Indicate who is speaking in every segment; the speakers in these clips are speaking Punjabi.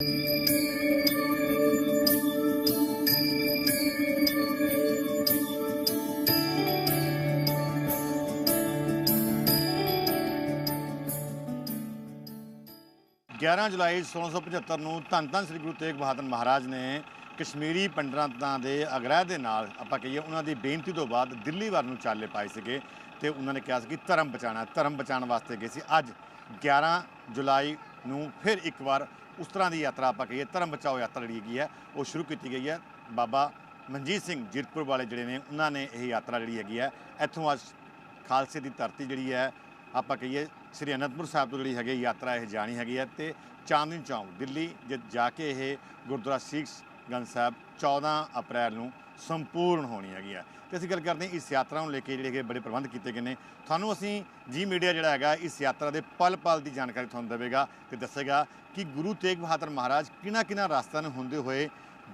Speaker 1: 11 ਜੁਲਾਈ 1675 ਨੂੰ ਧੰਨ ਧੰਨ ਸ੍ਰੀ ਗੁਰੂ ਤੇਗ ਬਹਾਦਰ ਮਹਾਰਾਜ ਨੇ ਕਸ਼ਮੀਰੀ ਪੰਡਤਾਂ ਦੇ ਅਗਰਾਹ ਦੇ ਨਾਲ, ਆਪਾਂ ਕਹੀਏ ਉਹਨਾਂ ਦੀ ਬੇਨਤੀ ਤੋਂ ਬਾਅਦ ਦਿੱਲੀ ਵੱਲ ਨੂੰ ਚਾਲੇ ਪਾਏ ਸੀਗੇ ਤੇ ਉਹਨਾਂ ਨੇ ਕਿਹਾ ਸੀ ਕਿ ਧਰਮ ਬਚਾਣਾ ਧਰਮ ਬਚਾਉਣ ਵਾਸਤੇ ਗਏ ਸੀ। ਅੱਜ 11 ਜੁਲਾਈ ਨੂੰ ਫਿਰ ਇੱਕ ਵਾਰ ਉਸ ਤਰ੍ਹਾਂ ਦੀ ਯਾਤਰਾ ਆਪਾਂ ਕਹੀਏ, ਧਰਮ ਬਚਾਓ ਯਾਤਰਾ ਜਿਹੜੀ ਹੈਗੀ ਹੈ, ਉਹ ਸ਼ੁਰੂ ਕੀਤੀ ਗਈ ਹੈ। ਬਾਬਾ ਮਨਜੀਤ ਸਿੰਘ ਜੀਰਕਪੁਰ ਵਾਲੇ ਜਿਹੜੇ ਨੇ, ਉਹਨਾਂ ਨੇ ਇਹ ਯਾਤਰਾ ਜਿਹੜੀ ਹੈਗੀ ਹੈ, ਇੱਥੋਂ ਅੱਜ ਖਾਲਸੇ ਦੀ ਧਰਤੀ ਜਿਹੜੀ ਹੈ, ਆਪਾਂ ਕਹੀਏ ਸ੍ਰੀ ਅਨੰਦਪੁਰ ਸਾਹਿਬ ਤੋਂ ਜਿਹੜੀ ਹੈਗੀ ਯਾਤਰਾ ਇਹ ਜਾਣੀ ਹੈਗੀ ਹੈ ਤੇ ਚਾਂਦਨੀ ਚੌਂਕ, ਦਿੱਲੀ ਜੇ, ਜਾ ਕੇ ਇਹ ਗੁਰਦੁਆਰਾ ਸਿੱਖ ਗੰਜ ਸਾਹਿਬ 14 ਅਪ੍ਰੈਲ ਨੂੰ ਸੰਪੂਰਨ ਹੋਣੀ ਹੈਗੀ ਹੈ ਤੇ ਅਸੀਂ ਗੱਲ ਕਰਦੇ ਹਾਂ ਇਸ ਯਾਤਰਾ ਨੂੰ ਲੈ ਕੇ ਜਿਹੜੇ ਹੈਗੇ ਬੜੇ ਪ੍ਰਬੰਧ ਕੀਤੇ ਗਏ ਨੇ। ਤੁਹਾਨੂੰ ਅਸੀਂ ਜੀ ਮੀਡੀਆ ਜਿਹੜਾ ਹੈਗਾ, ਇਸ ਯਾਤਰਾ ਦੇ ਪਲ ਪਲ ਦੀ ਜਾਣਕਾਰੀ ਤੁਹਾਨੂੰ ਦੇਵੇਗਾ ਤੇ ਦੱਸੇਗਾ ਕਿ ਗੁਰੂ ਤੇਗ ਬਹਾਦਰ ਮਹਾਰਾਜ ਕਿਹਨਾਂ ਕਿਹਨਾਂ ਰਸਤਿਆਂ ਨੂੰ ਹੁੰਦੇ ਹੋਏ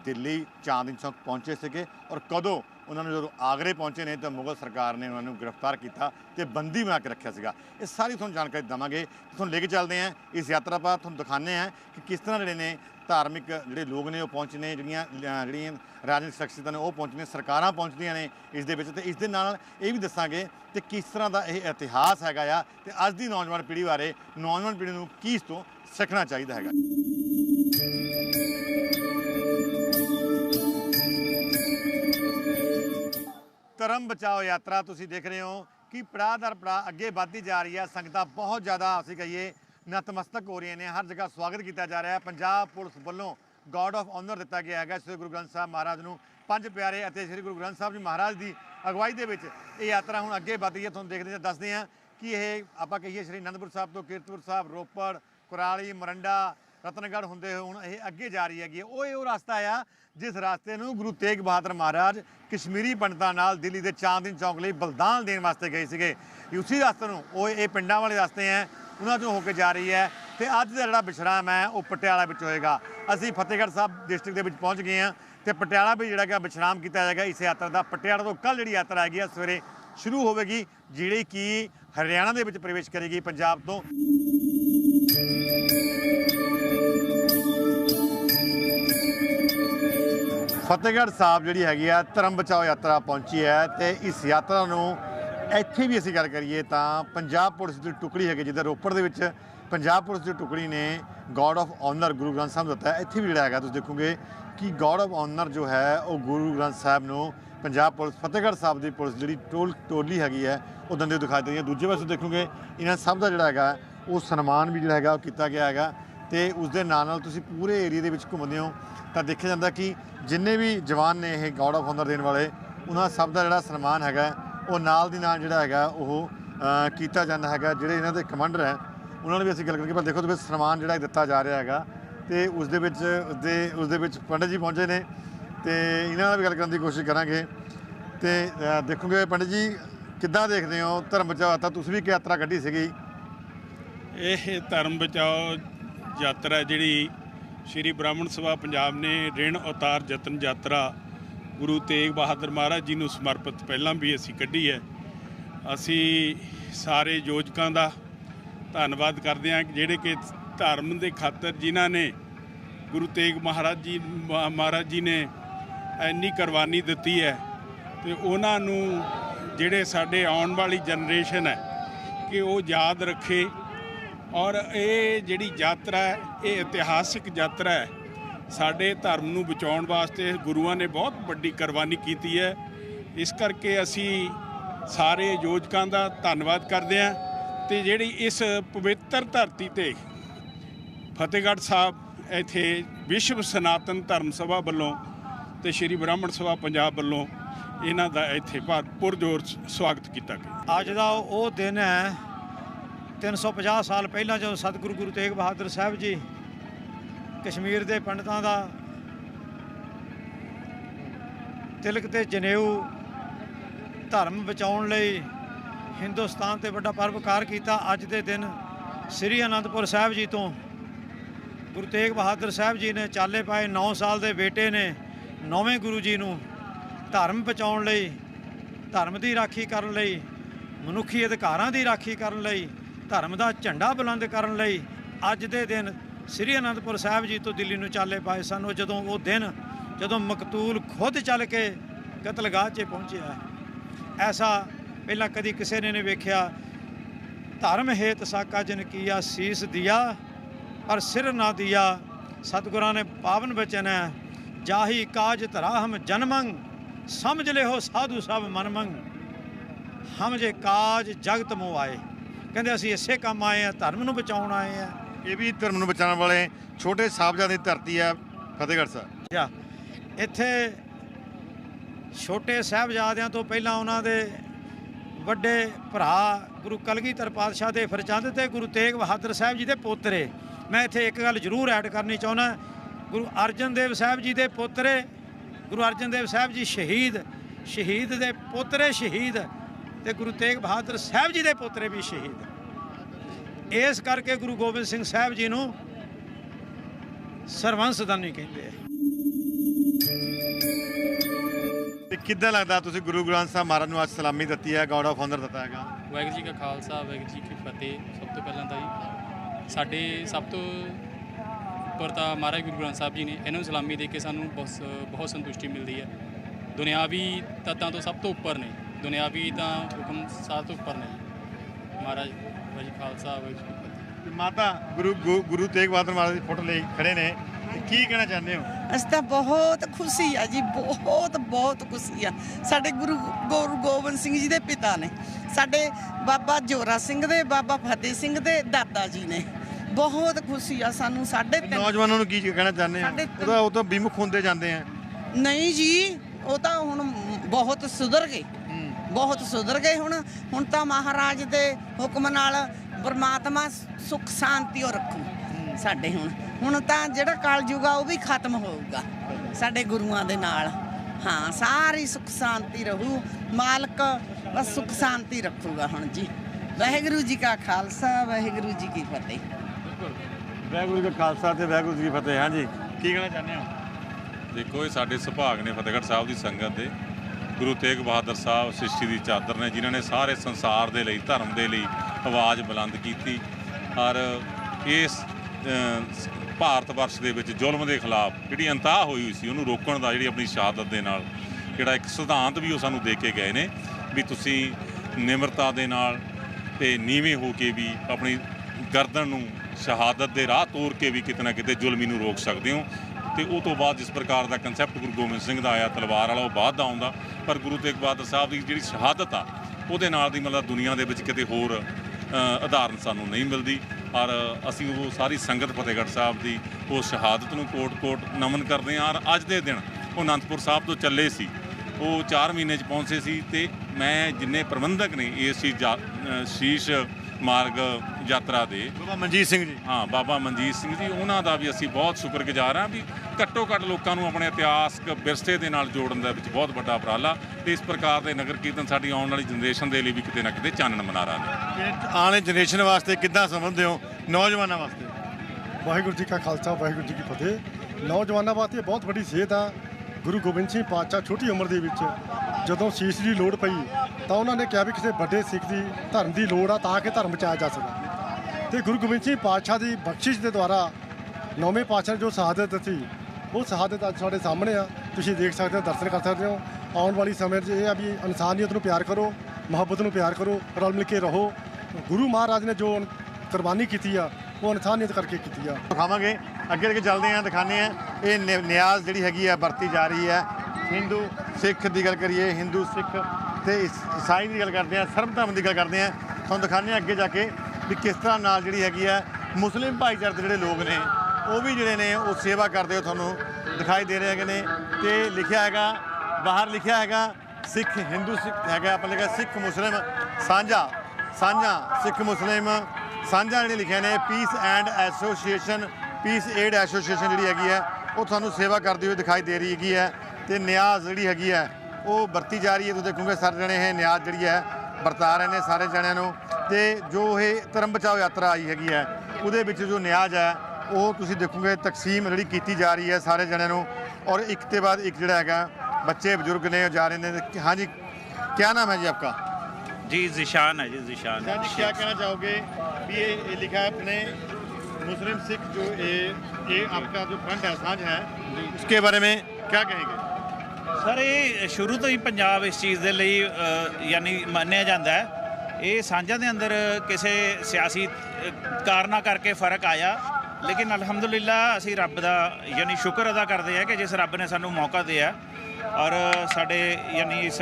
Speaker 1: ਦਿੱਲੀ ਚਾਂਦਨੀ ਚੌਕ ਪਹੁੰਚੇ ਸੀਗੇ ਔਰ ਕਦੋਂ ਉਹਨਾਂ ਨੂੰ ਜਦੋਂ ਆਗਰੇ ਪਹੁੰਚੇ ਨੇ ਤਾਂ ਮੁਗਲ ਸਰਕਾਰ ਨੇ ਉਹਨਾਂ ਨੂੰ ਗ੍ਰਿਫਤਾਰ ਕੀਤਾ ਤੇ ਬੰਦੀ ਬਣਾ ਕੇ ਰੱਖਿਆ ਸੀਗਾ। ਇਹ ਸਾਰੀ ਤੁਹਾਨੂੰ ਜਾਣਕਾਰੀ ਦਵਾਂਗੇ। ਤੁਹਾਨੂੰ ਲੈ ਕੇ ਚੱਲਦੇ ਹਾਂ ਇਸ ਯਾਤਰਾ ਪਰ ਤੁਹਾਨੂੰ ਦਿਖਾਉਂਦੇ ਹਾਂ ਕਿ ਕਿਸ ਤਰ੍ਹਾਂ ਜਿਹੜੇ ਨੇ ਧਾਰਮਿਕ ਜਿਹੜੇ ਲੋਕ ਨੇ ਉਹ ਪਹੁੰਚੇ ਨੇ ਜਿਹੜੀਆਂ ਜਿਹੜੀਆਂ ਰਾਜਨੀਤਿਕ ਸ਼ਖਸੀਅਤਾਂ ਨੇ ਉਹ ਪਹੁੰਚੇ ਨੇ ਸਰਕਾਰਾਂ ਪਹੁੰਚਦੀਆਂ ਨੇ ਇਸ ਦੇ ਵਿੱਚ ਤੇ ਇਸ ਦੇ ਨਾਲ ਇਹ ਵੀ ਦੱਸਾਂਗੇ ਤੇ ਕਿਸ ਤਰ੍ਹਾਂ ਦਾ ਇਹ ਇਤਿਹਾਸ ਹੈਗਾ ਆ ਤੇ ਅੱਜ ਦੀ ਨੌਜਵਾਨ ਪੀੜ੍ਹੀ ਬਾਰੇ ਨੌਜਵਾਨ ਪੀੜ੍ਹੀ ਨੂੰ ਕੀ ਇਸ ਤੋਂ ਸਿੱਖਣਾ ਚਾਹੀਦਾ ਹੈਗਾ। ਧਰਮ ਬਚਾਓ ਯਾਤਰਾ ਤੁਸੀਂ ਦੇਖ ਰਹੇ ਹੋ ਕਿ ਪੜਾਅ ਦਰ ਪੜਾਅ ਅੱਗੇ ਵੱਧਦੀ ਜਾ ਰਹੀ ਹੈ ਸੰਗਤਾਂ ਬਹੁਤ ਜ਼ਿਆਦਾ, ਅਸੀਂ ਕਹੀਏ ਨਤਮਸਤਕ ਹੋ ਰਹੀਆਂ ਨੇ। ਹਰ ਜਗ੍ਹਾ ਸਵਾਗਤ ਕੀਤਾ ਜਾ ਰਿਹਾ ਹੈ। ਪੰਜਾਬ ਪੁਲਿਸ ਵੱਲੋਂ ਗਾਰਡ ਆਫ ਆਨਰ ਦਿੱਤਾ ਗਿਆ ਹੈਗਾ ਸ੍ਰੀ ਗੁਰੂ ਗ੍ਰੰਥ ਸਾਹਿਬ ਮਹਾਰਾਜ ਨੂੰ। ਪੰਜ ਪਿਆਰੇ ਅਤੇ ਸ੍ਰੀ ਗੁਰੂ ਗ੍ਰੰਥ ਸਾਹਿਬ ਜੀ ਮਹਾਰਾਜ ਦੀ ਅਗਵਾਈ ਦੇ ਵਿੱਚ ਇਹ ਯਾਤਰਾ ਹੁਣ ਅੱਗੇ ਵਧ ਰਹੀ ਹੈ। ਤੁਹਾਨੂੰ ਦੇਖਦੇ ਹਾਂ ਦੱਸਦੇ ਹਾਂ ਕਿ ਇਹ ਆਪਾਂ ਕਹੀਏ ਸ੍ਰੀ ਅਨੰਦਪੁਰ ਸਾਹਿਬ ਤੋਂ ਕੀਰਤਪੁਰ ਸਾਹਿਬ, ਰੋਪੜ, ਕੁਰਾਲੀ, ਮਰੰਡਾ, ਰਤਨਗੜ੍ਹ ਹੁੰਦੇ ਹੋਏ ਹੁਣ ਇਹ ਅੱਗੇ ਜਾ ਰਹੀ ਹੈਗੀ ਹੈ। ਉਹ ਇਹ ਉਹ ਰਸਤਾ ਆ ਜਿਸ ਰਸਤੇ ਨੂੰ ਗੁਰੂ ਤੇਗ ਬਹਾਦਰ ਮਹਾਰਾਜ ਕਸ਼ਮੀਰੀ ਪੰਡਤਾਂ ਨਾਲ ਦਿੱਲੀ ਦੇ ਚਾਂਦਨੀ ਚੌਂਕ ਲਈ ਬਲਿਦਾਨ ਦੇਣ ਵਾਸਤੇ ਗਏ ਸੀਗੇ। ਉਸੇ ਰਸਤੇ ਨੂੰ ਉਹ ਇਹ ਪਿੰਡਾਂ ਵਾਲੇ ਰਸਤੇ ਹੈ। ਉਹਨਾਂ 'ਚੋਂ ਹੋ ਕੇ ਜਾ ਰਹੀ ਹੈ ਤੇ ਅੱਜ ਦਾ ਜਿਹੜਾ ਵਿਸ਼ਰਾਮ ਹੈ ਉਹ ਪਟਿਆਲਾ ਵਿੱਚ ਹੋਏਗਾ। ਅਸੀਂ ਫਤਿਹਗੜ੍ਹ ਸਾਹਿਬ ਡਿਸਟ੍ਰਿਕਟ ਦੇ ਵਿੱਚ ਪਹੁੰਚ ਗਏ ਹਾਂ ਤੇ ਪਟਿਆਲਾ ਵੀ ਜਿਹੜਾ ਕਿ ਵਿਸ਼ਰਾਮ ਕੀਤਾ ਜਾਏਗਾ ਇਸ ਯਾਤਰਾ ਦਾ। ਪਟਿਆਲਾ ਤੋਂ ਕੱਲ ਜਿਹੜੀ ਯਾਤਰਾ ਹੈਗੀ ਆ, ਸਵੇਰੇ ਸ਼ੁਰੂ ਹੋਵੇਗੀ, ਜਿਹੜੀ ਕਿ ਹਰਿਆਣਾ ਦੇ ਵਿੱਚ ਪ੍ਰਵੇਸ਼ ਕਰੇਗੀ ਪੰਜਾਬ ਤੋਂ। ਫਤਿਹਗੜ੍ਹ ਸਾਹਿਬ ਜਿਹੜੀ ਹੈਗੀ ਆ, ਧਰਮ ਬਚਾਓ ਯਾਤਰਾ ਪਹੁੰਚੀ ਹੈ ਤੇ ਇਸ ਯਾਤਰਾ ਨੂੰ ਇੱਥੇ ਵੀ ਅਸੀਂ ਗੱਲ ਕਰੀਏ ਤਾਂ ਪੰਜਾਬ ਪੁਲਿਸ ਦੀ ਟੁਕੜੀ ਹੈਗੀ ਜਿੱਦਾਂ ਰੋਪੜ ਦੇ ਵਿੱਚ ਪੰਜਾਬ ਪੁਲਿਸ ਦੀ ਟੁਕੜੀ ਨੇ guard of honour Guru Granth Sahib ਦਿੱਤਾ ਇੱਥੇ ਵੀ ਜਿਹੜਾ ਹੈਗਾ, ਤੁਸੀਂ ਦੇਖੋਗੇ ਕਿ ਗੋਡ ਆਫ ਆਨਰ ਜੋ ਹੈ, ਉਹ ਗੁਰੂ ਗ੍ਰੰਥ ਸਾਹਿਬ ਨੂੰ ਪੰਜਾਬ ਪੁਲਿਸ, ਫਤਿਹਗੜ੍ਹ ਸਾਹਿਬ ਦੀ ਪੁਲਿਸ ਜਿਹੜੀ ਟੋਲ ਟੋਲੀ ਹੈਗੀ ਹੈ, ਉਹ ਦੰਦੇ ਦਿਖਾਈ ਦਿੰਦੀ ਹੈ। ਦੂਜੇ ਪਾਸੇ ਦੇਖੋਗੇ, ਇਹਨਾਂ ਸਭ ਦਾ ਜਿਹੜਾ ਹੈਗਾ, ਉਹ ਸਨਮਾਨ ਵੀ ਜਿਹੜਾ ਹੈਗਾ, ਉਹ ਕੀਤਾ ਗਿਆ ਹੈਗਾ ਤੇ ਉਸ ਦੇ ਨਾਲ ਨਾਲ ਤੁਸੀਂ ਪੂਰੇ ਏਰੀਆ ਦੇ ਵਿੱਚ ਘੁੰਮਦੇ ਹੋ ਤਾਂ ਦੇਖਿਆ ਜਾਂਦਾ ਕਿ ਜਿੰਨੇ ਵੀ ਜਵਾਨ ਨੇ ਇਹ ਗਾਰਡ ਆਫ ਆਨਰ ਦੇਣ ਵਾਲੇ, ਉਹਨਾਂ ਸਭ ਦਾ ਜਿਹੜਾ ਸਨਮਾਨ ਹੈਗਾ ਉਹ ਨਾਲ ਦੀ ਨਾਲ ਜਿਹੜਾ ਹੈਗਾ ਉਹ ਕੀਤਾ ਜਾਂਦਾ ਹੈਗਾ, ਜਿਹੜੇ ਇਹਨਾਂ ਦੇ ਕਮਾਂਡਰ ਹੈ, ਉਹਨਾਂ ਨੂੰ ਵੀ ਅਸੀਂ ਗੱਲ ਕਰਕੇ ਪਰ ਦੇਖੋ ਤੇ ਸਨਮਾਨ ਜਿਹੜਾ ਦਿੱਤਾ ਜਾ ਰਿਹਾ ਹੈਗਾ, ਤੇ ਉਸ ਦੇ ਵਿੱਚ ਉਸਦੇ ਉਸ ਦੇ ਵਿੱਚ ਪੰਡਿਤ ਜੀ ਪਹੁੰਚੇ ਨੇ, ਤੇ ਇਹਨਾਂ ਨਾਲ ਵੀ ਗੱਲ ਕਰਨ ਦੀ ਕੋਸ਼ਿਸ਼ ਕਰਾਂਗੇ, ਤੇ ਦੇਖੋਗੇ ਪੰਡਿਤ ਜੀ, ਕਿੱਦਾਂ ਦੇਖਦੇ ਹੋ ਧਰਮ ਬਚਾਓ? ਤਾਂ ਤੁਸੀਂ ਵੀ ਇੱਕ ਯਾਤਰਾ ਕੱਢੀ ਸੀਗੀ।
Speaker 2: ਇਹ ਧਰਮ ਬਚਾਓ ਯਾਤਰਾ ਜਿਹੜੀ ਸ਼੍ਰੀ ਬ੍ਰਾਹਮਣ ਸਭਾ ਪੰਜਾਬ ਨੇ ਰਿਣ ਅਵਤਾਰ ਯਤਨ ਯਾਤਰਾ ਗੁਰੂ ਤੇਗ ਬਹਾਦਰ ਮਹਾਰਾਜ ਜੀ ਨੂੰ ਸਮਰਪਿਤ ਪਹਿਲਾਂ ਵੀ ਅਸੀਂ ਕੱਢੀ ਹੈ। ਅਸੀਂ ਸਾਰੇ ਯੋਜਕਾਂ ਦਾ ਧੰਨਵਾਦ ਕਰਦੇ ਹਾਂ ਜਿਹੜੇ ਕਿ ਧਰਮ ਦੇ ਖਾਤਰ ਜਿਨ੍ਹਾਂ ਨੇ ਗੁਰੂ ਤੇਗ ਮਹਾਰਾਜ ਜੀ ਮਹਾ- ਮਹਾਰਾਜ ਜੀ ਨੇ ਇੰਨੀ ਕੁਰਬਾਨੀ ਦਿੱਤੀ ਹੈ ਤੇ ਉਹਨਾਂ ਨੂੰ ਜਿਹੜੇ ਸਾਡੇ ਆਉਣ ਵਾਲੀ ਜਨਰੇਸ਼ਨ ਹੈ ਕਿ ਉਹ ਯਾਦ ਰੱਖੇ ਔਰ ਇਹ ਜਿਹੜੀ ਯਾਤਰਾ ਹੈ, ਇਹ ਇਤਿਹਾਸਿਕ ਯਾਤਰਾ ਹੈ। ਸਾਡੇ ਧਰਮ ਨੂੰ ਬਚਾਉਣ ਵਾਸਤੇ ਗੁਰੂਆਂ ਨੇ ਬਹੁਤ ਵੱਡੀ ਕੁਰਬਾਨੀ ਕੀਤੀ ਹੈ। ਇਸ ਕਰਕੇ ਅਸੀਂ ਸਾਰੇ ਯੋਜਕਾਂ ਦਾ ਧੰਨਵਾਦ ਕਰਦੇ ਹਾਂ ਤੇ ਜਿਹੜੀ ਇਸ ਪਵਿੱਤਰ ਧਰਤੀ ਤੇ ਫਤਿਹਗੜ੍ਹ ਸਾਹਿਬ ਇੱਥੇ ਵਿਸ਼ਵ ਸਨਾਤਨ ਧਰਮ ਸਭਾ ਵੱਲੋਂ ਤੇ ਸ਼੍ਰੀ ਬ੍ਰਾਹਮਣ ਸਭਾ ਪੰਜਾਬ ਵੱਲੋਂ ਇਹਨਾਂ ਦਾ ਇੱਥੇ ਭਰਪੂਰ ਜੋਰ ਸਵਾਗਤ ਕੀਤਾ ਗਿਆ।
Speaker 3: ਅੱਜ ਦਾ ਉਹ ਦਿਨ ਹੈ 350 ਸਾਲ ਪਹਿਲਾਂ ਜਦੋਂ ਸਤਿਗੁਰੂ ਗੁਰੂ ਤੇਗ ਬਹਾਦਰ ਸਾਹਿਬ ਜੀ ਕਸ਼ਮੀਰ ਦੇ ਪੰਡਤਾਂ ਦਾ, ਤਿਲਕ ਤੇ ਜਨੇਊ ਧਰਮ ਬਚਾਉਣ ਲਈ ਹਿੰਦੁਸਤਾਨ ਤੇ ਵੱਡਾ ਪਰਵਕਾਰ ਕੀਤਾ। ਅੱਜ ਦੇ ਦਿਨ ਸ੍ਰੀ ਅਨੰਦਪੁਰ ਸਾਹਿਬ ਜੀ ਤੋਂ ਗੁਰੂ ਤੇਗ ਬਹਾਦਰ ਸਾਹਿਬ ਜੀ ਨੇ ਚਾਲੇ ਪਾਏ 9 ਸਾਲ ਦੇ ਬੇਟੇ ਨੇ ਨੌਵੇਂ ਗੁਰੂ ਜੀ ਨੂੰ ਧਰਮ ਬਚਾਉਣ ਲਈ, ਧਰਮ ਦੀ ਰਾਖੀ ਕਰਨ ਲਈ, ਮਨੁੱਖੀ ਅਧਿਕਾਰਾਂ ਦੀ ਰਾਖੀ ਕਰਨ ਲਈ, ਧਰਮ ਦਾ ਝੰਡਾ ਬੁਲੰਦ ਕਰਨ ਲਈ ਅੱਜ ਦੇ ਦਿਨ ਸ੍ਰੀ ਅਨੰਦਪੁਰ ਸਾਹਿਬ ਜੀ ਤੋਂ ਦਿੱਲੀ ਨੂੰ ਚਾਲੇ ਪਾਏ ਸਨ। ਉਹ ਜਦੋਂ ਉਹ ਦਿਨ ਜਦੋਂ ਮਕਤੂਲ ਖੁਦ ਚੱਲ ਕੇ ਕਤਲਗਾਹ 'ਚ ਪਹੁੰਚਿਆ, ਐਸਾ ਪਹਿਲਾਂ ਕਦੀ ਕਿਸੇ ਨੇ ਨਹੀਂ ਵੇਖਿਆ। ਧਰਮ ਹੇਤ ਸਾਕਾ ਜਨ ਕੀਆ ਸੀਸ ਦਿਆ, ਪਰ ਸਿਰ ਨਾ ਦਿਆ। ਸਤਿਗੁਰਾਂ ਨੇ ਪਾਵਨ ਬਚਨ ਹੈ, ਜਾਹੀ ਕਾਜ ਧਰਾ ਹਮ ਜਨਮੰ, ਸਮਝ ਲਿਓ ਸਾਧੂ ਸਭ ਮਨਮੰ ਹਮ ਜੇ ਕਾਜ ਜਗਤ ਮੋ ਆਏ। ਕਹਿੰਦੇ ਅਸੀਂ ਇਸੇ ਕੰਮ ਆਏ ਆ ਧਰਮ ਨੂੰ ਬਚਾਉਣ ਆਏ ਆ
Speaker 1: ਇਹ ਵੀ ਧਰਮ ਨੂੰ ਬਚਾਉਣ ਵਾਲੇ ਛੋਟੇ ਸਾਹਿਬਜ਼ਾਦੇ ਦੀ ਧਰਤੀ ਹੈ ਫਤਿਹਗੜ੍ਹ ਸਾਹਿਬ।
Speaker 3: ਅੱਛਾ। ਇੱਥੇ ਛੋਟੇ ਸਾਹਿਬਜ਼ਾਦਿਆਂ ਤੋਂ ਪਹਿਲਾਂ ਉਹਨਾਂ ਦੇ ਵੱਡੇ ਭਰਾ ਗੁਰੂ ਕਲਗੀਧਰ ਪਾਤਸ਼ਾਹ ਦੇ ਫਰਜ਼ੰਦ ਤੇ ਗੁਰੂ ਤੇਗ ਬਹਾਦਰ ਸਾਹਿਬ ਜੀ ਦੇ ਪੋਤਰੇ। ਮੈਂ ਇੱਥੇ ਇੱਕ ਗੱਲ ਜ਼ਰੂਰ ਐਡ ਕਰਨੀ ਚਾਹੁੰਦਾ। ਗੁਰੂ ਅਰਜਨ ਦੇਵ ਸਾਹਿਬ ਜੀ ਦੇ ਪੋਤਰੇ, ਗੁਰੂ ਅਰਜਨ ਦੇਵ ਸਾਹਿਬ ਜੀ ਸ਼ਹੀਦ ਸ਼ਹੀਦ ਦੇ ਪੋਤਰੇ ਸ਼ਹੀਦ ਤੇ ਗੁਰੂ ਤੇਗ ਬਹਾਦਰ ਸਾਹਿਬ ਜੀ ਦੇ ਪੋਤਰੇ ਵੀ ਸ਼ਹੀਦ। ਇਸ ਕਰਕੇ ਗੁਰੂ ਗੋਬਿੰਦ ਸਿੰਘ ਸਾਹਿਬ ਜੀ ਨੂੰ ਸਰਵੰਸਦਾਨੀ ਕਹਿੰਦੇ ਆ।
Speaker 1: ਤੇ ਕਿੱਦਾਂ ਲੱਗਦਾ ਤੁਸੀਂ ਗੁਰੂ ਗ੍ਰੰਥ ਸਾਹਿਬ ਮਹਾਰਾਜ ਨੂੰ ਅੱਜ ਸਲਾਮੀ ਦਿੱਤੀ ਹੈ ਗਾਰਡ ਆਫ ਆਨਰ ਦਿੱਤਾ ਹੈਗਾ?
Speaker 4: ਵਾਹਿਗੁਰੂ ਜੀ ਕਾ ਖਾਲਸਾ ਵਾਹਿਗੁਰੂ ਜੀ ਕੀ ਫਤਿਹ। ਸਭ ਤੋਂ ਪਹਿਲਾਂ ਤਾਂ ਜੀ ਸਾਡੇ ਸਭ ਤੋਂ ਉੱਪਰ ਤਾਂ ਮਹਾਰਾਜ ਗੁਰੂ ਗ੍ਰੰਥ ਸਾਹਿਬ ਜੀ ਨੇ ਇਹਨਾਂ ਨੂੰ ਸਲਾਮੀ ਦੇ ਕੇ ਸਾਨੂੰ ਬਹੁਤ ਬਹੁਤ ਸੰਤੁਸ਼ਟੀ ਮਿਲਦੀ ਹੈ। ਦੁਨਿਆਵੀ ਤੱਤਾਂ ਤੋਂ ਸਭ ਤੋਂ ਉੱਪਰ ਨੇ। ਦੁਨਿਆਵੀ ਤਾਂ ਹੁਕਮ ਸਾਹ ਤੋਂ ਉੱਪਰ ਨੇ। ਜੀ। ਮਹਾਰਾਜ ਵਾਹਿਗੁਰੂ ਜੀ ਖਾਲਸਾ ਵਾਹਿਗੁਰੂ ਜੀ ਕੀ ਫਤਿਹ।
Speaker 1: ਤੇ ਮਾਤਾ ਗੁਰੂ ਗੁ- ਗੁਰੂ ਤੇਗ ਬਹਾਦਰ ਮਹਾਰਾਜ ਦੀ ਫੋਟੋ ਲਈ ਖੜੇ ਨੇ। ਤੇ ਕੀ ਕਹਿਣਾ ਚਾਹੁੰਦੇ ਹੋ?
Speaker 5: ਅਸੀਂ ਤਾਂ ਬਹੁਤ ਖੁਸ਼ੀ ਆ ਜੀ ਬਹੁਤ ਬਹੁਤ ਖੁਸ਼ੀ ਆ। ਸਾਡੇ ਗੁਰੂ ਗੁਰੂ ਗੋਬਿੰਦ ਸਿੰਘ ਜੀ ਦੇ ਪਿਤਾ ਨੇ ਸਾਡੇ ਬਾਬਾ ਜੋਰਾ ਸਿੰਘ ਦੇ ਬਾਬਾ ਫਤਿਹ ਸਿੰਘ ਦੇ ਦਾਦਾ ਜੀ ਨੇ। ਬਹੁਤ ਖੁਸ਼ੀ ਆ ਸਾਨੂੰ ਸਾਡੇ ਤਿੰਨ
Speaker 1: ਨੌਜਵਾਨਾਂ ਨੂੰ ਕੀ ਕਹਿਣਾ ਚਾਹੁੰਦੇ ਹੋ?
Speaker 5: ਸਾਡੇ
Speaker 1: ਉਹਦਾ ਉਹ ਤਾਂ ਵਿਮੁਖ ਹੁੰਦੇ ਜਾਂਦੇ ਆ।
Speaker 5: ਨਹੀਂ ਜੀ ਉਹ ਤਾਂ ਹੁਣ ਬਹੁਤ ਸੁਧਰ ਗਏ। ਬਹੁਤ ਸੁਧਰ ਗਏ ਹੁਣ। ਹੁਣ ਤਾਂ ਮਹਾਰਾਜ ਦੇ ਹੁਕਮ ਨਾਲ ਪਰਮਾਤਮਾ ਸੁਖ ਸ਼ਾਂਤੀ ਉਹ ਰੱਖੂ ਸਾਡੇ ਹੁਣ। ਹੁਣ ਤਾਂ ਜਿਹੜਾ ਕਲਯੁਗ ਆ ਉਹ ਵੀ ਖਤਮ ਹੋਊਗਾ ਸਾਡੇ ਗੁਰੂਆਂ ਦੇ ਨਾਲ। ਹਾਂ ਸਾਰੀ ਸੁਖ ਸ਼ਾਂਤੀ ਰਹੂ। ਮਾਲਕ ਬਸ ਸੁਖ ਸ਼ਾਂਤੀ ਰੱਖੂਗਾ ਹੁਣ ਜੀ। ਵਾਹਿਗੁਰੂ ਜੀ ਕਾ ਖਾਲਸਾ ਵਾਹਿਗੁਰੂ ਜੀ ਕੀ ਫਤਿਹ।
Speaker 1: ਵਾਹਿਗੁਰੂ ਜੀ ਕਾ ਖਾਲਸਾ ਤੇ ਵਾਹਿਗੁਰੂ ਜੀ ਕੀ ਫਤਿਹ ਹਾਂਜੀ। ਕੀ ਕਹਿਣਾ ਚਾਹੁੰਦੇ ਹੋ?
Speaker 6: ਦੇਖੋ ਇਹ ਸਾਡੇ ਸੁਭਾਗ ਨੇ ਫਤਿਹਗੜ੍ਹ ਸਾਹਿਬ ਦੀ ਸੰਗਤ ਦੇ। ਗੁਰੂ ਤੇਗ ਬਹਾਦਰ ਸਾਹਿਬ ਸ੍ਰਿਸ਼ਟੀ ਦੀ ਚਾਦਰ ਨੇ, ਜਿਨ੍ਹਾਂ ਨੇ ਸਾਰੇ ਸੰਸਾਰ ਦੇ ਲਈ, ਧਰਮ ਦੇ ਲਈ ਆਵਾਜ਼ ਬੁਲੰਦ ਕੀਤੀ। ਔਰ ਇਸ ਭਾਰਤ ਵਰਸ਼ ਦੇ ਵਿੱਚ ਜ਼ੁਲਮ ਦੇ ਖਿਲਾਫ ਜਿਹੜੀ ਅੰਤਾਹ ਹੋਈ ਹੋਈ ਸੀ, ਉਹਨੂੰ ਰੋਕਣ ਦਾ ਜਿਹੜੀ ਆਪਣੀ ਸ਼ਹਾਦਤ ਦੇ ਨਾਲ, ਜਿਹੜਾ ਇੱਕ ਸਿਧਾਂਤ ਵੀ ਉਹ ਸਾਨੂੰ ਦੇ ਕੇ ਗਏ ਨੇ ਵੀ ਤੁਸੀਂ ਨਿਮਰਤਾ ਦੇ ਨਾਲ ਤੇ ਨੀਵੇਂ ਹੋ ਕੇ ਵੀ ਆਪਣੀ ਗਰਦਨ ਨੂੰ ਸ਼ਹਾਦਤ ਦੇ ਰਾਹ ਤੋਰ ਕੇ ਵੀ ਕਿਤੇ ਨਾ ਕਿਤੇ ਜ਼ੁਲਮੀ ਨੂੰ ਰੋਕ ਸਕਦੇ ਹੋ। ਤੇ ਉਹ ਤੋਂ ਬਾਅਦ ਜਿਸ ਪ੍ਰਕਾਰ ਦਾ ਕਨਸੈਪਟ ਗੁਰੂ ਗੋਬਿੰਦ ਸਿੰਘ ਦਾ ਆਇਆ ਤਲਵਾਰ ਵਾਲਾ ਉਹ ਬਾਅਦ ਦਾ ਆਉਂਦਾ। ਪਰ ਗੁਰੂ ਤੇਗ ਬਹਾਦਰ ਸਾਹਿਬ ਦੀ ਜਿਹੜੀ ਸ਼ਹਾਦਤ ਆ ਉਹਦੇ ਨਾਲ ਦੀ ਮਤਲਬ ਦੁਨੀਆ ਦੇ ਵਿੱਚ ਕਿਤੇ ਹੋਰ ਉਦਾਹਰਨ ਸਾਨੂੰ ਨਹੀਂ ਮਿਲਦੀ। ਔਰ ਅਸੀਂ ਉਹ ਸਾਰੀ ਸੰਗਤ ਫਤਿਹਗੜ੍ਹ ਸਾਹਿਬ ਦੀ ਉਹ ਸ਼ਹਾਦਤ ਨੂੰ ਕੋਟ-ਕੋਟ ਨਮਨ ਕਰਦੇ ਹਾਂ। ਔਰ ਅੱਜ ਦੇ ਦਿਨ ਉਹ ਅਨੰਦਪੁਰ ਸਾਹਿਬ ਤੋਂ ਚੱਲੇ ਸੀ। ਉਹ 4 ਮਹੀਨੇ ਚ ਪਹੁੰਚੇ ਸੀ ਤੇ ਮੈਂ ਜਿੰਨੇ ਪ੍ਰਬੰਧਕ ਨੇ ਇਸ ਸ਼ੀਸ਼ ਮਾਰਗ ਯਾਤਰਾ ਦੇ
Speaker 1: ਬਾਬਾ ਮਨਜੀਤ ਸਿੰਘ ਜੀ।
Speaker 6: ਹਾਂ ਬਾਬਾ ਮਨਜੀਤ ਸਿੰਘ ਜੀ ਉਹਨਾਂ ਦਾ ਵੀ ਅਸੀਂ ਬਹੁਤ ਸ਼ੁਕਰਗੁਜ਼ਾਰ ਹਾਂ ਵੀ ਘੱਟੋ ਘੱਟ ਲੋਕਾਂ ਨੂੰ ਆਪਣੇ ਇਤਿਹਾਸਕ ਵਿਰਸੇ ਦੇ ਨਾਲ ਜੋੜਨ ਦੇ ਵਿੱਚ ਬਹੁਤ ਵੱਡਾ ਉਪਰਾਲਾ ਤੇ ਇਸ ਪ੍ਰਕਾਰ ਦੇ ਨਗਰ ਕੀਰਤਨ ਸਾਡੀ ਆਉਣ ਵਾਲੀ ਜਨਰੇਸ਼ਨ ਦੇ ਲਈ ਵੀ ਕਿਤੇ ਨਾ ਕਿਤੇ ਚਾਨਣ ਮਨਾਰਾ ਨੇ।
Speaker 1: ਇਹ ਆਉਣ ਵਾਲੀ ਜਨਰੇਸ਼ਨ ਵਾਸਤੇ ਕਿੱਦਾਂ ਸਮਝਦੇ ਹੋ ਨੌਜਵਾਨਾਂ ਵਾਸਤੇ।
Speaker 7: ਵਾਹਿਗੁਰੂ ਜੀ ਕਾ ਖਾਲਸਾ, ਵਾਹਿਗੁਰੂ ਜੀ ਕੀ ਫਤਿਹ। ਨੌਜਵਾਨਾਂ ਵਾਸਤੇ ਇਹ ਬਹੁਤ ਵੱਡੀ ਸੇਧ ਆ। ਗੁਰੂ ਗੋਬਿੰਦ ਸਿੰਘ ਪਾਤਸ਼ਾਹ ਛੋਟੀ ਉਮਰ ਦੇ ਵਿੱਚ ਜਦੋਂ ਸ਼ੀਸ਼ ਦੀ ਲੋੜ ਪਈ, ਤਾਂ ਉਹਨਾਂ ਨੇ ਕਿਹਾ ਵੀ ਕਿਸੇ ਵੱਡੇ ਸਿੱਖ ਦੀ ਧਰਮ ਦੀ ਲੋੜ ਆ ਤਾਂ ਕਿ ਧਰਮ ਬਚਾਇਆ ਜਾ ਸਕੇ। ਤੇ ਗੁਰੂ ਗੋਬਿੰਦ ਸਿੰਘ ਪਾਤਸ਼ਾਹ ਦੀ ਬਖਸ਼ਿਸ਼ ਦੇ ਦੁਆਰਾ ਨੌਵੇਂ ਪਾਤਸ਼ਾਹ ਜੋ ਸ਼ਹਾਦਤ ਦਿੱਤੀ ਉਹ ਸ਼ਹਾਦਤ ਅੱਜ ਸਾਡੇ ਸਾਹਮਣੇ ਆ। ਤੁਸੀਂ ਦੇਖ ਸਕਦੇ ਹੋ, ਦਰਸ਼ਨ ਕਰ ਸਕਦੇ ਹੋ। ਆਉਣ ਵਾਲੀ ਸਮੇਂ 'ਚ ਇਹ ਆ ਵੀ ਇਨਸਾਨੀਅਤ ਨੂੰ ਪਿਆਰ ਕਰੋ, ਮੁਹੱਬਤ ਨੂੰ ਪਿਆਰ ਕਰੋ, ਰਲ ਮਿਲ ਕੇ ਰਹੋ। ਗੁਰੂ ਮਹਾਰਾਜ ਨੇ ਜੋ ਕੁਰਬਾਨੀ ਕੀਤੀ ਆ, ਉਹ ਇਨਸਾਨੀਅਤ ਕਰਕੇ ਕੀਤੀ ਆ।
Speaker 1: ਦਿਖਾਵਾਂਗੇ। ਅੱਗੇ ਅੱਗੇ ਚੱਲਦੇ ਆਂ ਦਿਖਾਣੇ ਆ ਇਹ ਨਿ- ਨਿਆਜ਼ ਜਿਹੜੀ ਹੈਗੀ ਆ, ਵਰਤੀ ਜਾ ਰਹੀ ਹੈ। ਹਿੰਦੂ ਸਿੱਖ ਦੀ ਗੱਲ ਕਰੀਏ, ਹਿੰਦੂ ਸਿੱਖ ਤੇ ਇਸ- ਈਸਾਈ ਦੀ ਗੱਲ ਕਰਦੇ ਆ ਸਰਬ ਧਰਮ ਦੀ ਗੱਲ ਕਰਦੇ ਆ ਤੁਹਾਨੂੰ ਦਿਖਾਣੇ ਆ ਅੱਗੇ ਜਾ ਕੇ ਵੀ ਕਿਸ ਤਰ੍ਹਾਂ ਨਾਲ ਜਿਹੜੀ ਹੈਗੀ ਆ, ਮੁਸਲਿਮ ਭਾਈਚਾਰੇ ਦੇ ਜਿਹੜੇ ਲੋਕ ਨੇ ਉਹ ਵੀ ਜਿਹੜੇ ਨੇ ਉਹ ਸੇਵਾ ਕਰਦੇ ਹੋ ਤੁਹਾਨੂੰ ਦਿਖਾਈ ਦੇ ਰਹੇ ਹੈਗੇ ਨੇ ਤੇ ਲਿਖਿਆ ਹੈਗਾ, ਬਾਹਰ ਲਿਖਿਆ ਹੈਗਾ, ਸਿੱਖ ਹਿੰਦੂ ਸਿੱਖ ਹੈਗਾ, ਆਪਾਂ ਲਿਖਿਆ ਸਿੱਖ ਮੁਸਲਿਮ, ਸਾਂਝਾ ਸਾਂਝਾ ਸਿੱਖ ਮੁਸਲਿਮ, ਸਾਂਝਾ ਜਿਹੜੇ ਲਿਖਿਆ ਨੇ peace and association peace aid association ਜਿਹੜੀ ਹੈਗੀ ਹੈ, ਉਹ ਤੁਹਾਨੂੰ ਸੇਵਾ ਕਰਦੀ ਹੋਈ ਦਿਖਾਈ ਦੇ ਰਹੀ ਹੈਗੀ ਹੈ ਤੇ ਨਿਆਜ਼ ਜਿਹੜੀ ਹੈਗੀ ਹੈ, ਉਹ ਵਰਤੀ ਜਾ ਰਹੀ ਹੈ, ਤੁਸੀਂ ਦੇਖੋਗੇ ਸਾਰੇ ਜਣੇ ਇਹ ਨਿਆਜ਼ ਜਿਹੜੀ ਹੈ, ਵਰਤਾ ਰਹੇ ਨੇ ਸਾਰੇ ਜਣਿਆਂ ਨੂੰ ਤੇ ਜੋ ਇਹ ਧਰਮ ਬਚਾਓ ਯਾਤਰਾ ਆਈ ਹੈਗੀ ਹੈ, ਉਹਦੇ ਵਿੱਚ ਜੋ ਨਿਆਜ਼ ਹੈ ਉਹ ਤੁਸੀਂ ਦੇਖੋਗੇ ਤਕਸੀਮ ਜਿਹੜੀ ਕੀਤੀ ਜਾ ਰਹੀ ਹੈ ਸਾਰੇ ਜਣਿਆਂ ਨੂੰ ਔਰ ਇੱਕ ਤੇ ਬਾਅਦ ਇੱਕ ਜਿਹੜਾ ਹੈਗਾ ਬੱਚੇ ਬਜ਼ੁਰਗ ਨੇ ਉਹ ਜਾ ਰਹੇ ਨੇ ਤੇ ਹਾਂਜੀ ਕੀ ਨਾਮ ਹੈ ਜੀ ਆਪਕਾ
Speaker 8: जी जिशान है जी जिशान
Speaker 1: जी क्या कहना चाहोगे भी ये, ये लिखा है अपने मुस्लिम सिख जो ये ये आपका जो फ्रंट है साझ है उसके बारे में क्या कहेंगे
Speaker 8: ਸਰ ਇਹ ਸ਼ੁਰੂ ਤੋਂ ਹੀ ਪੰਜਾਬ ਇਸ ਚੀਜ਼ ਦੇ ਲਈ ਅ, ਯਾਨੀ ਮੰਨਿਆ ਜਾਂਦਾ ਹੈ ਇਹ ਸਾਂਝਾਂ ਦੇ ਅੰਦਰ ਕਿਸੇ ਸਿਆਸੀ ਅ, ਕਾਰਨਾਂ ਕਰਕੇ ਫਰਕ ਆਇਆ ਲੇਕਿਨ ਅਲਹਮਦੁਲਿਲਾ ਅਸੀਂ ਰੱਬ ਦਾ ਯਾਨੀ ਸ਼ੁਕਰ ਅਦਾ ਕਰਦੇ ਆ ਕਿ ਜਿਸ ਰੱਬ ਨੇ ਸਾਨੂੰ ਮੌਕਾ ਦਿਆ ਔਰ ਸਾਡੇ ਯਾਨੀ ਇਸ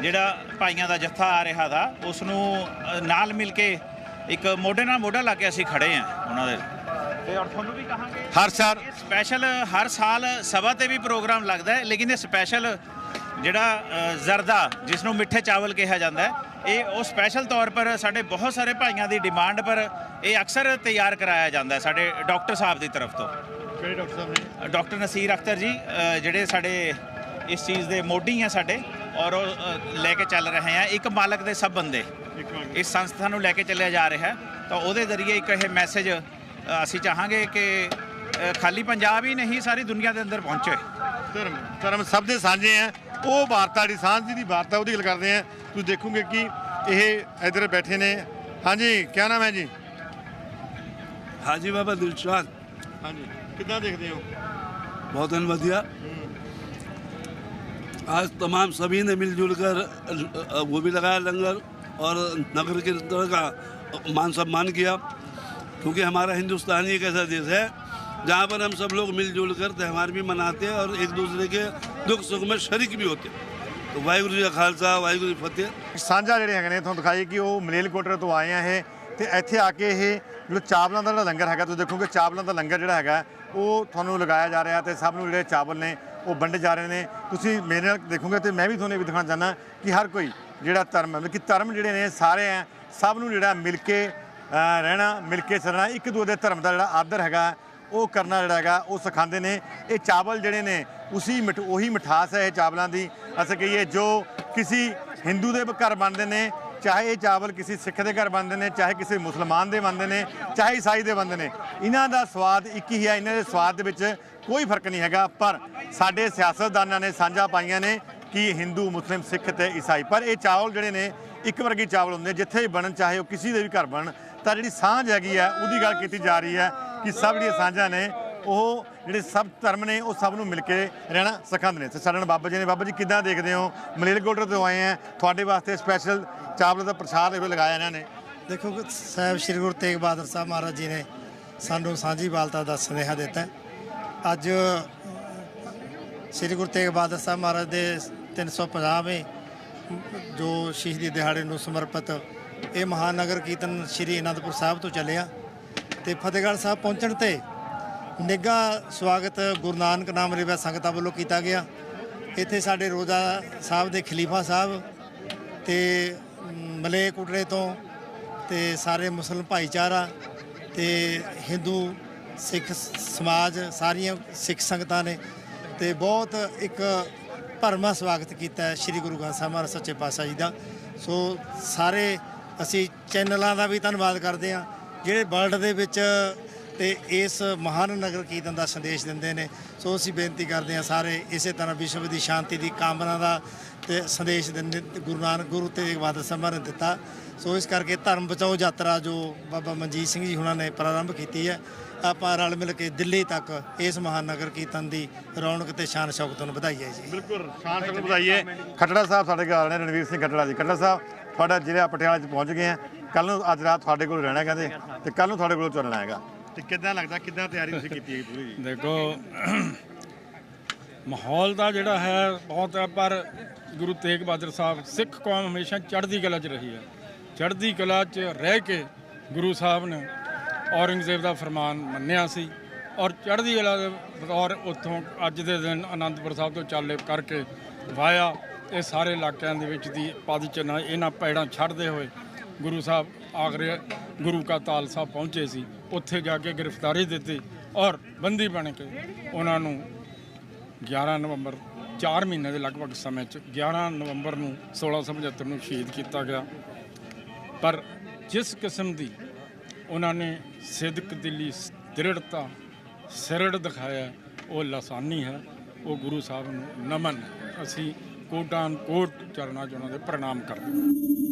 Speaker 8: ਜਿਹੜਾ ਭਾਈਆਂ ਦਾ ਜੱਥਾ ਆ ਰਿਹਾ ਦਾ ਉਸ ਨੂੰ ਨਾਲ ਮਿਲ ਕੇ ਇੱਕ ਮੋਢੇ ਨਾਲ ਮੋਢਾ ਲਾ ਕੇ ਅਸੀਂ ਖੜੇ ਆ ਉਹਨਾਂ ਦੇ। ਤੇ ਔਰ ਤੁਹਾਨੂੰ ਵੀ ਕਹਾਂਗੇ
Speaker 1: ਹਰ
Speaker 8: ਸਾਲ ਸਪੈਸ਼ਲ ਹਰ ਸਾਲ ਸਭਾ ਤੇ ਵੀ ਪ੍ਰੋਗਰਾਮ ਲੱਗਦਾ ਹੈ ਲੇਕਿਨ ਇਹ ਸਪੈਸ਼ਲ ਜਿਹੜਾ ਜ਼ਰਦਾ ਜਿਸ ਨੂੰ ਮਿੱਠੇ ਚਾਵਲ ਕਿਹਾ ਜਾਂਦਾ ਹੈ ਇਹ ਉਹ ਸਪੈਸ਼ਲ ਤੌਰ ਪਰ ਸਾਡੇ ਬਹੁਤ ਸਾਰੇ ਭਾਈਆਂ ਦੀ ਡਿਮਾਂਡ ਪਰ ਇਹ ਅਕਸਰ ਤਿਆਰ ਕਰਾਇਆ ਜਾਂਦਾ ਹੈ ਸਾਡੇ ਡਾਕਟਰ ਸਾਹਿਬ ਦੀ ਤਰਫ ਤੋਂ।
Speaker 1: ਕਿਹੜੇ ਡਾਕਟਰ ਸਾਹਿਬ ਨੇ?
Speaker 8: ਡਾਕਟਰ ਨਸੀਰ ਅਖਤਰ ਜੀ ਜਿਹੜੇ ਸਾਡੇ ਇਸ ਚੀਜ਼ ਦੇ ਮੋਢੀ ਆ ਸਾਡੇ ਔਰ ਉਹ ਲੈ ਕੇ ਚੱਲ ਰਹੇ ਆ ਇੱਕ ਮਾਲਕ ਦੇ ਸਭ ਬੰਦੇ। ਇਸ ਸੰਸਥਾ ਨੂੰ ਲੈ ਕੇ ਚੱਲਿਆ ਜਾ ਰਿਹਾ ਤਾਂ ਉਹਦੇ ਜ਼ਰੀਏ ਇੱਕ ਇਹ ਮੈਸੇਜ ਅਸੀਂ ਚਾਹਾਂਗੇ ਕਿ ਖਾਲੀ ਪੰਜਾਬ ਹੀ ਨਹੀਂ ਸਾਰੀ ਦੁਨੀਆ ਦੇ ਅੰਦਰ ਪਹੁੰਚੇ।
Speaker 1: ਧਰਮ ਧਰਮ ਸਭ ਦੇ ਸਾਂਝੇ ਆ। ਉਹ ਵਾਰਤਾ ਦੀ ਸਾਂਝ ਦੀ ਵਾਰਤਾ ਉਹਦੀ ਗੱਲ ਕਰਦੇ ਆ ਤੁਸੀਂ ਦੇਖੋਗੇ ਕਿ ਇਹ ਇੱਧਰ ਬੈਠੇ ਨੇ ਹਾਂਜੀ ਕੀ ਨਾਮ ਹੈ ਜੀ
Speaker 9: हाजी बाबा दिलशाद
Speaker 1: ਹਾਂਜੀ ਕਿੱਦਾਂ ਦੇਖਦੇ ਹੋ
Speaker 9: बहुत बढ़िया आज तमाम सभी ने मिलजुल कर अ, वो भी लगाया लंगर और नगर की तरह का मान सम्मान किया क्योंकि हमारा हिंदुस्तान ही एक ऐसा देश है जहाँ पर हम सब लोग मिलजुल कर त्यौहार भी मनाते हैं और एक दूसरे के दुख सुख में शरीक भी होते हैं तो वाहिगुरु जी का खालसा वाहिगुरु जी की फतेह
Speaker 1: ਸਾਂਝਾ ਜਿਹੜੇ ਹੈਗੇ ਨੇ ਤੁਹਾਨੂੰ ਦਿਖਾਈਏ ਕਿ ਉਹ ਮਲੇਲਕੋਟਰੇ ਤੋਂ ਆਏ ਆ ਇਹ ਤੇ ਇੱਥੇ ਆ ਕੇ ਇਹ ਜਿਹੜਾ ਚਾਵਲਾਂ ਦਾ ਜਿਹੜਾ ਲੰਗਰ ਹੈਗਾ ਤੁਸੀਂ ਦੇਖੋਗੇ ਚਾਵਲਾਂ ਦਾ ਲੰਗਰ ਜਿਹੜਾ ਹੈਗਾ ਉਹ ਤੁਹਾਨੂੰ ਲਗਾਇਆ ਜਾ ਰਿਹਾ ਤੇ ਸਭ ਨੂੰ ਜਿਹੜੇ ਚਾਵਲ ਨੇ ਉਹ ਵੰਡੇ ਜਾ ਰਹੇ ਨੇ ਤੁਸੀਂ ਮੇਰੇ ਨਾਲ ਦੇਖੋਗੇ ਤੇ ਮੈਂ ਵੀ ਤੁਹਾਨੂੰ ਇਹ ਵੀ ਦਿਖਾਉਣਾ ਚਾਹੁੰਦਾ ਕਿ ਹਰ ਕੋਈ ਜਿਹੜਾ ਧਰਮ ਹੈ ਮਤਲਬ ਕਿ ਧਰਮ ਜਿਹੜੇ ਨੇ ਸਾਰੇ ਆ ਸਭ ਨੂੰ ਜਿਹੜਾ ਮਿਲ ਕੇ ਅਹ, ਰਹਿਣਾ ਮਿਲ ਕੇ ਚੱਲਣਾ ਇੱਕ ਦੂਜੇ ਦੇ ਧਰਮ ਦਾ ਜਿਹੜਾ ਆਦਰ ਹੈਗਾ ਉਹ ਕਰਨਾ ਜਿਹੜਾ ਹੈਗਾ, ਉਹ ਸਿਖਾਉਂਦੇ ਨੇ। ਇਹ ਚਾਵਲ ਜਿਹੜੇ ਨੇ, ਉਸੀ ਮਿਠ, ਉਹੀ ਮਿਠਾਸ ਹੈ ਇਹ ਚਾਵਲਾਂ ਦੀ। ਅਸੀਂ ਕਹੀਏ ਜੋ ਕਿਸੇ ਹਿੰਦੂ ਦੇ ਘਰ ਬਣਦੇ ਨੇ, ਚਾਹੇ ਇਹ ਚਾਵਲ ਕਿਸੇ ਸਿੱਖ ਦੇ ਘਰ ਬਣਦੇ ਨੇ, ਚਾਹੇ ਕਿਸੇ ਮੁਸਲਮਾਨ ਦੇ ਬਣਦੇ ਨੇ, ਚਾਹੇ ਈਸਾਈ ਦੇ ਬਣਦੇ ਨੇ, ਇਹਨਾਂ ਦਾ ਸਵਾਦ ਇੱਕ ਹੀ ਹੈ, ਇਹਨਾਂ ਦੇ ਸਵਾਦ ਦੇ ਵਿੱਚ ਕੋਈ ਫ਼ਰਕ ਨਹੀਂ ਹੈਗਾ। ਪਰ ਸਾਡੇ ਸਿਆਸਤਦਾਨਾਂ ਨੇ ਸਾਂਝਾ ਪਾਈਆਂ ਨੇ ਕਿ ਹਿੰਦੂ, ਮੁਸਲਿਮ, ਸਿੱਖ ਤੇ ਈਸਾਈ। ਪਰ ਇਹ ਚਾਵਲ ਜਿਹੜੇ ਨੇ, ਇੱਕ ਵਰਗੇ ਚਾਵਲ ਹੁੰਦੇ ਜਿੱਥੇ ਵੀ ਬਣਨ, ਚਾਹੇ ਉਹ ਕਿਸੇ ਦੇ ਵੀ ਘਰ ਬਣਨ, ਤਾਂ ਜਿਹੜੀ ਸਾਂਝ ਹੈਗੀ ਹੈ, ਉਹਦੀ ਗੱਲ ਕੀਤੀ ਜਾ ਰਹੀ ਹੈ। ਕਿ ਸਭ ਜਿਹੜੀਆਂ ਸਾਂਝਾਂ ਨੇ, ਉਹ ਜਿਹੜੇ ਸਭ ਧਰਮ ਨੇ, ਉਹ ਸਭ ਨੂੰ ਮਿਲ ਕੇ ਰਹਿਣਾ ਸਿਖਾਉਂਦੇ ਨੇ। ਤੇ ਸਾਡੇ ਨਾਲ ਬਾਬਾ ਜੀ ਨੇ, ਬਾਬਾ ਜੀ ਕਿੱਦਾਂ ਦੇਖਦੇ ਹੋ? ਮਲੇਰਕੋਟਲੇ ਤੋਂ ਆਏ ਆ। ਤੁਹਾਡੇ ਵਾਸਤੇ ਸਪੈਸ਼ਲ ਚਾਵਲ ਦਾ ਪ੍ਰਸ਼ਾਦ ਇਹ ਲਗਾਇਆ ਇਹਨਾਂ ਨੇ।
Speaker 10: ਦੇਖੋ, ਸਾਹਿਬ ਸ੍ਰੀ ਗੁਰੂ ਤੇਗ ਬਹਾਦਰ ਸਾਹਿਬ ਮਹਾਰਾਜ ਜੀ ਨੇ ਸਾਨੂੰ ਸਾਂਝੀ ਬਾਲਤਾ ਦਾ ਸੁਨੇਹਾ ਦਿੱਤਾ। ਅੱਜ ਸ੍ਰੀ ਗੁਰੂ ਤੇਗ ਬਹਾਦਰ ਸਾਹਿਬ ਮਹਾਰਾਜ ਦੇ 350ਵੇਂ ਜੋ ਸ਼ਹੀਦੀ ਦਿਹਾੜੇ ਨੂੰ ਸਮਰਪਿਤ ਇਹ ਮਹਾਨਗਰ ਕੀਰਤਨ ਸ੍ਰੀ ਅਨੰਦਪੁਰ ਸਾਹਿਬ ਤੋਂ ਚੱਲਿਆ। ਤੇ ਫਤਿਹਗੜ੍ਹ ਸਾਹਿਬ ਪਹੁੰਚਣ ਤੇ ਨਿੱਘਾ ਸਵਾਗਤ ਗੁਰੂ ਨਾਨਕ ਨਾਮ ਰੇਵਾ ਸੰਗਤਾਂ ਵੱਲੋਂ ਕੀਤਾ ਗਿਆ। ਇੱਥੇ ਸਾਡੇ ਰੋਜ਼ਾ ਸਾਹਿਬ ਦੇ ਖਲੀਫਾ ਸਾਹਿਬ ਤੇ ਮਲੇਕੁਟਰੇ ਤੋਂ ਤੇ ਸਾਰੇ ਮੁਸਲਮ ਭਾਈਚਾਰਾ ਤੇ ਹਿੰਦੂ, ਸਿੱਖ ਸਮਾਜ ਸਾਰੀਆਂ ਸਿੱਖ ਸੰਗਤਾਂ ਨੇ ਤੇ ਬਹੁਤ ਇੱਕ ਭਰਮਾ ਸਵਾਗਤ ਕੀਤਾ ਸ੍ਰੀ ਗੁਰੂ ਗ੍ਰੰਥ ਸਾਹਿਬ ਮਹਾਰਾਜ ਸੱਚੇ ਪਾਤਸ਼ਾਹ ਜੀ ਦਾ। ਸੋ ਸਾਰੇ ਅਸੀਂ ਚੈਨਲਾਂ ਦਾ ਵੀ ਧੰਨਵਾਦ ਕਰਦੇ ਹਾਂ। ਜਿਹੜੇ ਵਰਲਡ ਦੇ ਵਿੱਚ ਤੇ ਇਸ ਮਹਾਨ ਨਗਰ ਕੀਰਤਨ ਦਾ ਸੰਦੇਸ਼ ਦਿੰਦੇ ਨੇ। ਸੋ ਅਸੀਂ ਬੇਨਤੀ ਕਰਦੇ ਹਾਂ ਸਾਰੇ ਇਸੇ ਤਰ੍ਹਾਂ ਵਿਸ਼ਵ ਦੀ ਸ਼ਾਂਤੀ ਦੀ ਕਾਮਨਾ ਦਾ ਤੇ ਸੰਦੇਸ਼ ਦਿੰਦੇ ਗੁਰੂ ਨਾਨਕ, ਗੁਰੂ ਤੇਗ ਬਹਾਦਰ ਸਾਹਿਬ ਨੇ ਦਿੱਤਾ। ਸੋ ਇਸ ਕਰਕੇ ਧਰਮ ਬਚਾਓ ਯਾਤਰਾ ਜੋ ਬਾਬਾ ਮਨਜੀਤ ਸਿੰਘ ਜੀ ਹੁਣਾਂ ਨੇ ਪ੍ਰਾਰੰਭ ਕੀਤੀ ਹੈ। ਆਪਾਂ ਰਲ ਮਿਲ ਕੇ ਦਿੱਲੀ ਤੱਕ ਇਸ ਮਹਾਨ ਨਗਰ ਕੀਰਤਨ ਦੀ ਰੌਣਕ ਤੇ ਸ਼ਾਨ ਸ਼ੌਕਤ ਨੂੰ ਵਧਾਈਏ ਜੀ।
Speaker 1: ਬਿਲਕੁਲ, ਸ਼ਾਨ ਸ਼ੌਕਤ ਵਧਾਈਏ। ਖੱਟੜਾ ਸਾਹਿਬ ਸਾਡੇ ਨਾਲ ਨੇ, ਰਣਵੀਰ ਸਿੰਘ ਖੱਟੜਾ ਜੀ। ਖੱਟੜਾ ਸਾਹਿਬ, ਤੁਹਾਡਾ ਜ਼ਿਲ੍ਹਾ ਪਟਿਆਲਾ 'ਚ ਪਹੁੰਚ ਗਏ ਆ। ਕੱਲ ਨੂੰ ਅੱਜ ਰਾਤ ਤੁਹਾਡੇ ਕੋਲ ਰਹਿਣਾ ਕਹਿੰਦੇ ਤੇ ਕੱਲ ਨੂੰ ਤੁਹਾਡੇ ਕੋਲ ਚੱਲਣਾ ਹੈਗਾ। ਤੇ ਕਿੱਦਾਂ ਲੱਗਦਾ ਕਿੱਦਾਂ ਤਿਆਰੀ ਤੁਸੀਂ ਕੀਤੀ ਹੈ ਪੂਰੀ?
Speaker 2: ਦੇਖੋ ਮਾਹੌਲ ਦਾ ਜਿਹੜਾ ਹੈ ਬਹੁਤ ਹੈ ਪਰ ਗੁਰੂ ਤੇਗ ਬਹਾਦਰ ਸਾਹਿਬ ਸਿੱਖ ਕੌਮ ਹਮੇਸ਼ਾ ਚੜ੍ਹਦੀ ਕਲਾ 'ਚ ਰਹੀ ਹੈ। ਚੜ੍ਹਦੀ ਕਲਾ 'ਚ ਰਹਿ ਕੇ ਗੁਰੂ ਸਾਹਿਬ ਨੇ ਔਰੰਗਜ਼ੇਬ ਦਾ ਫਰਮਾਨ ਮੰਨਿਆ ਸੀ ਔਰ ਚੜ੍ਹਦੀ ਕਲਾ ਦੇ ਬਤੌਰ ਉੱਥੋਂ ਅੱਜ ਦੇ ਦਿਨ ਆਨੰਦਪੁਰ ਸਾਹਿਬ ਤੋਂ ਚਾਲੇ ਕਰਕੇ ਵਾਇਆ। ਇਹ ਸਾਰੇ ਇਲਾਕਿਆਂ ਦੇ ਵਿੱਚ ਦੀ ਪਦ ਚਨਾ ਇਹਨਾਂ ਪੈੜਾਂ ਛੱਡਦੇ ਹੋਏ ਗੁਰੂ ਸਾਹਿਬ ਆਗਰੇ ਗੁਰੂ ਕਾ ਤਾਲ ਸਾਹਿਬ ਪਹੁੰਚੇ ਸੀ, ਉੱਥੇ ਜਾ ਕੇ ਗ੍ਰਿਫਤਾਰੀ ਦਿੱਤੀ ਔਰ ਬੰਦੀ ਬਣ ਕੇ ਉਹਨਾਂ ਨੂੰ 11 ਨਵੰਬਰ 4 ਮਹੀਨੇ ਦੇ ਲਗਭਗ ਸਮੇਂ ਚ 11 ਨਵੰਬਰ ਨੂੰ 1675 ਨੂੰ ਸ਼ਹੀਦ ਕੀਤਾ ਗਿਆ। ਪਰ ਜਿਸ ਕਿਸਮ ਦੀ ਉਹਨਾਂ ਨੇ ਸਿਦਕ ਦਿਲੀ ਦ੍ਰਿੜਤਾ, ਸਿਰੜ ਦਿਖਾਇਆ, ਉਹ ਲਸਾਨੀ ਹੈ, ਉਹ ਗੁਰੂ ਸਾਹਿਬ ਨੂੰ ਨਮਨ ਅਸੀਂ ਕੋਟਾਨ ਕੋਟ ਚਰਨਾਂ 'ਚ ਉਹਨਾਂ ਦੇ ਪ੍ਰਣਾਮ ਕਰਦੇ ਹਾਂ।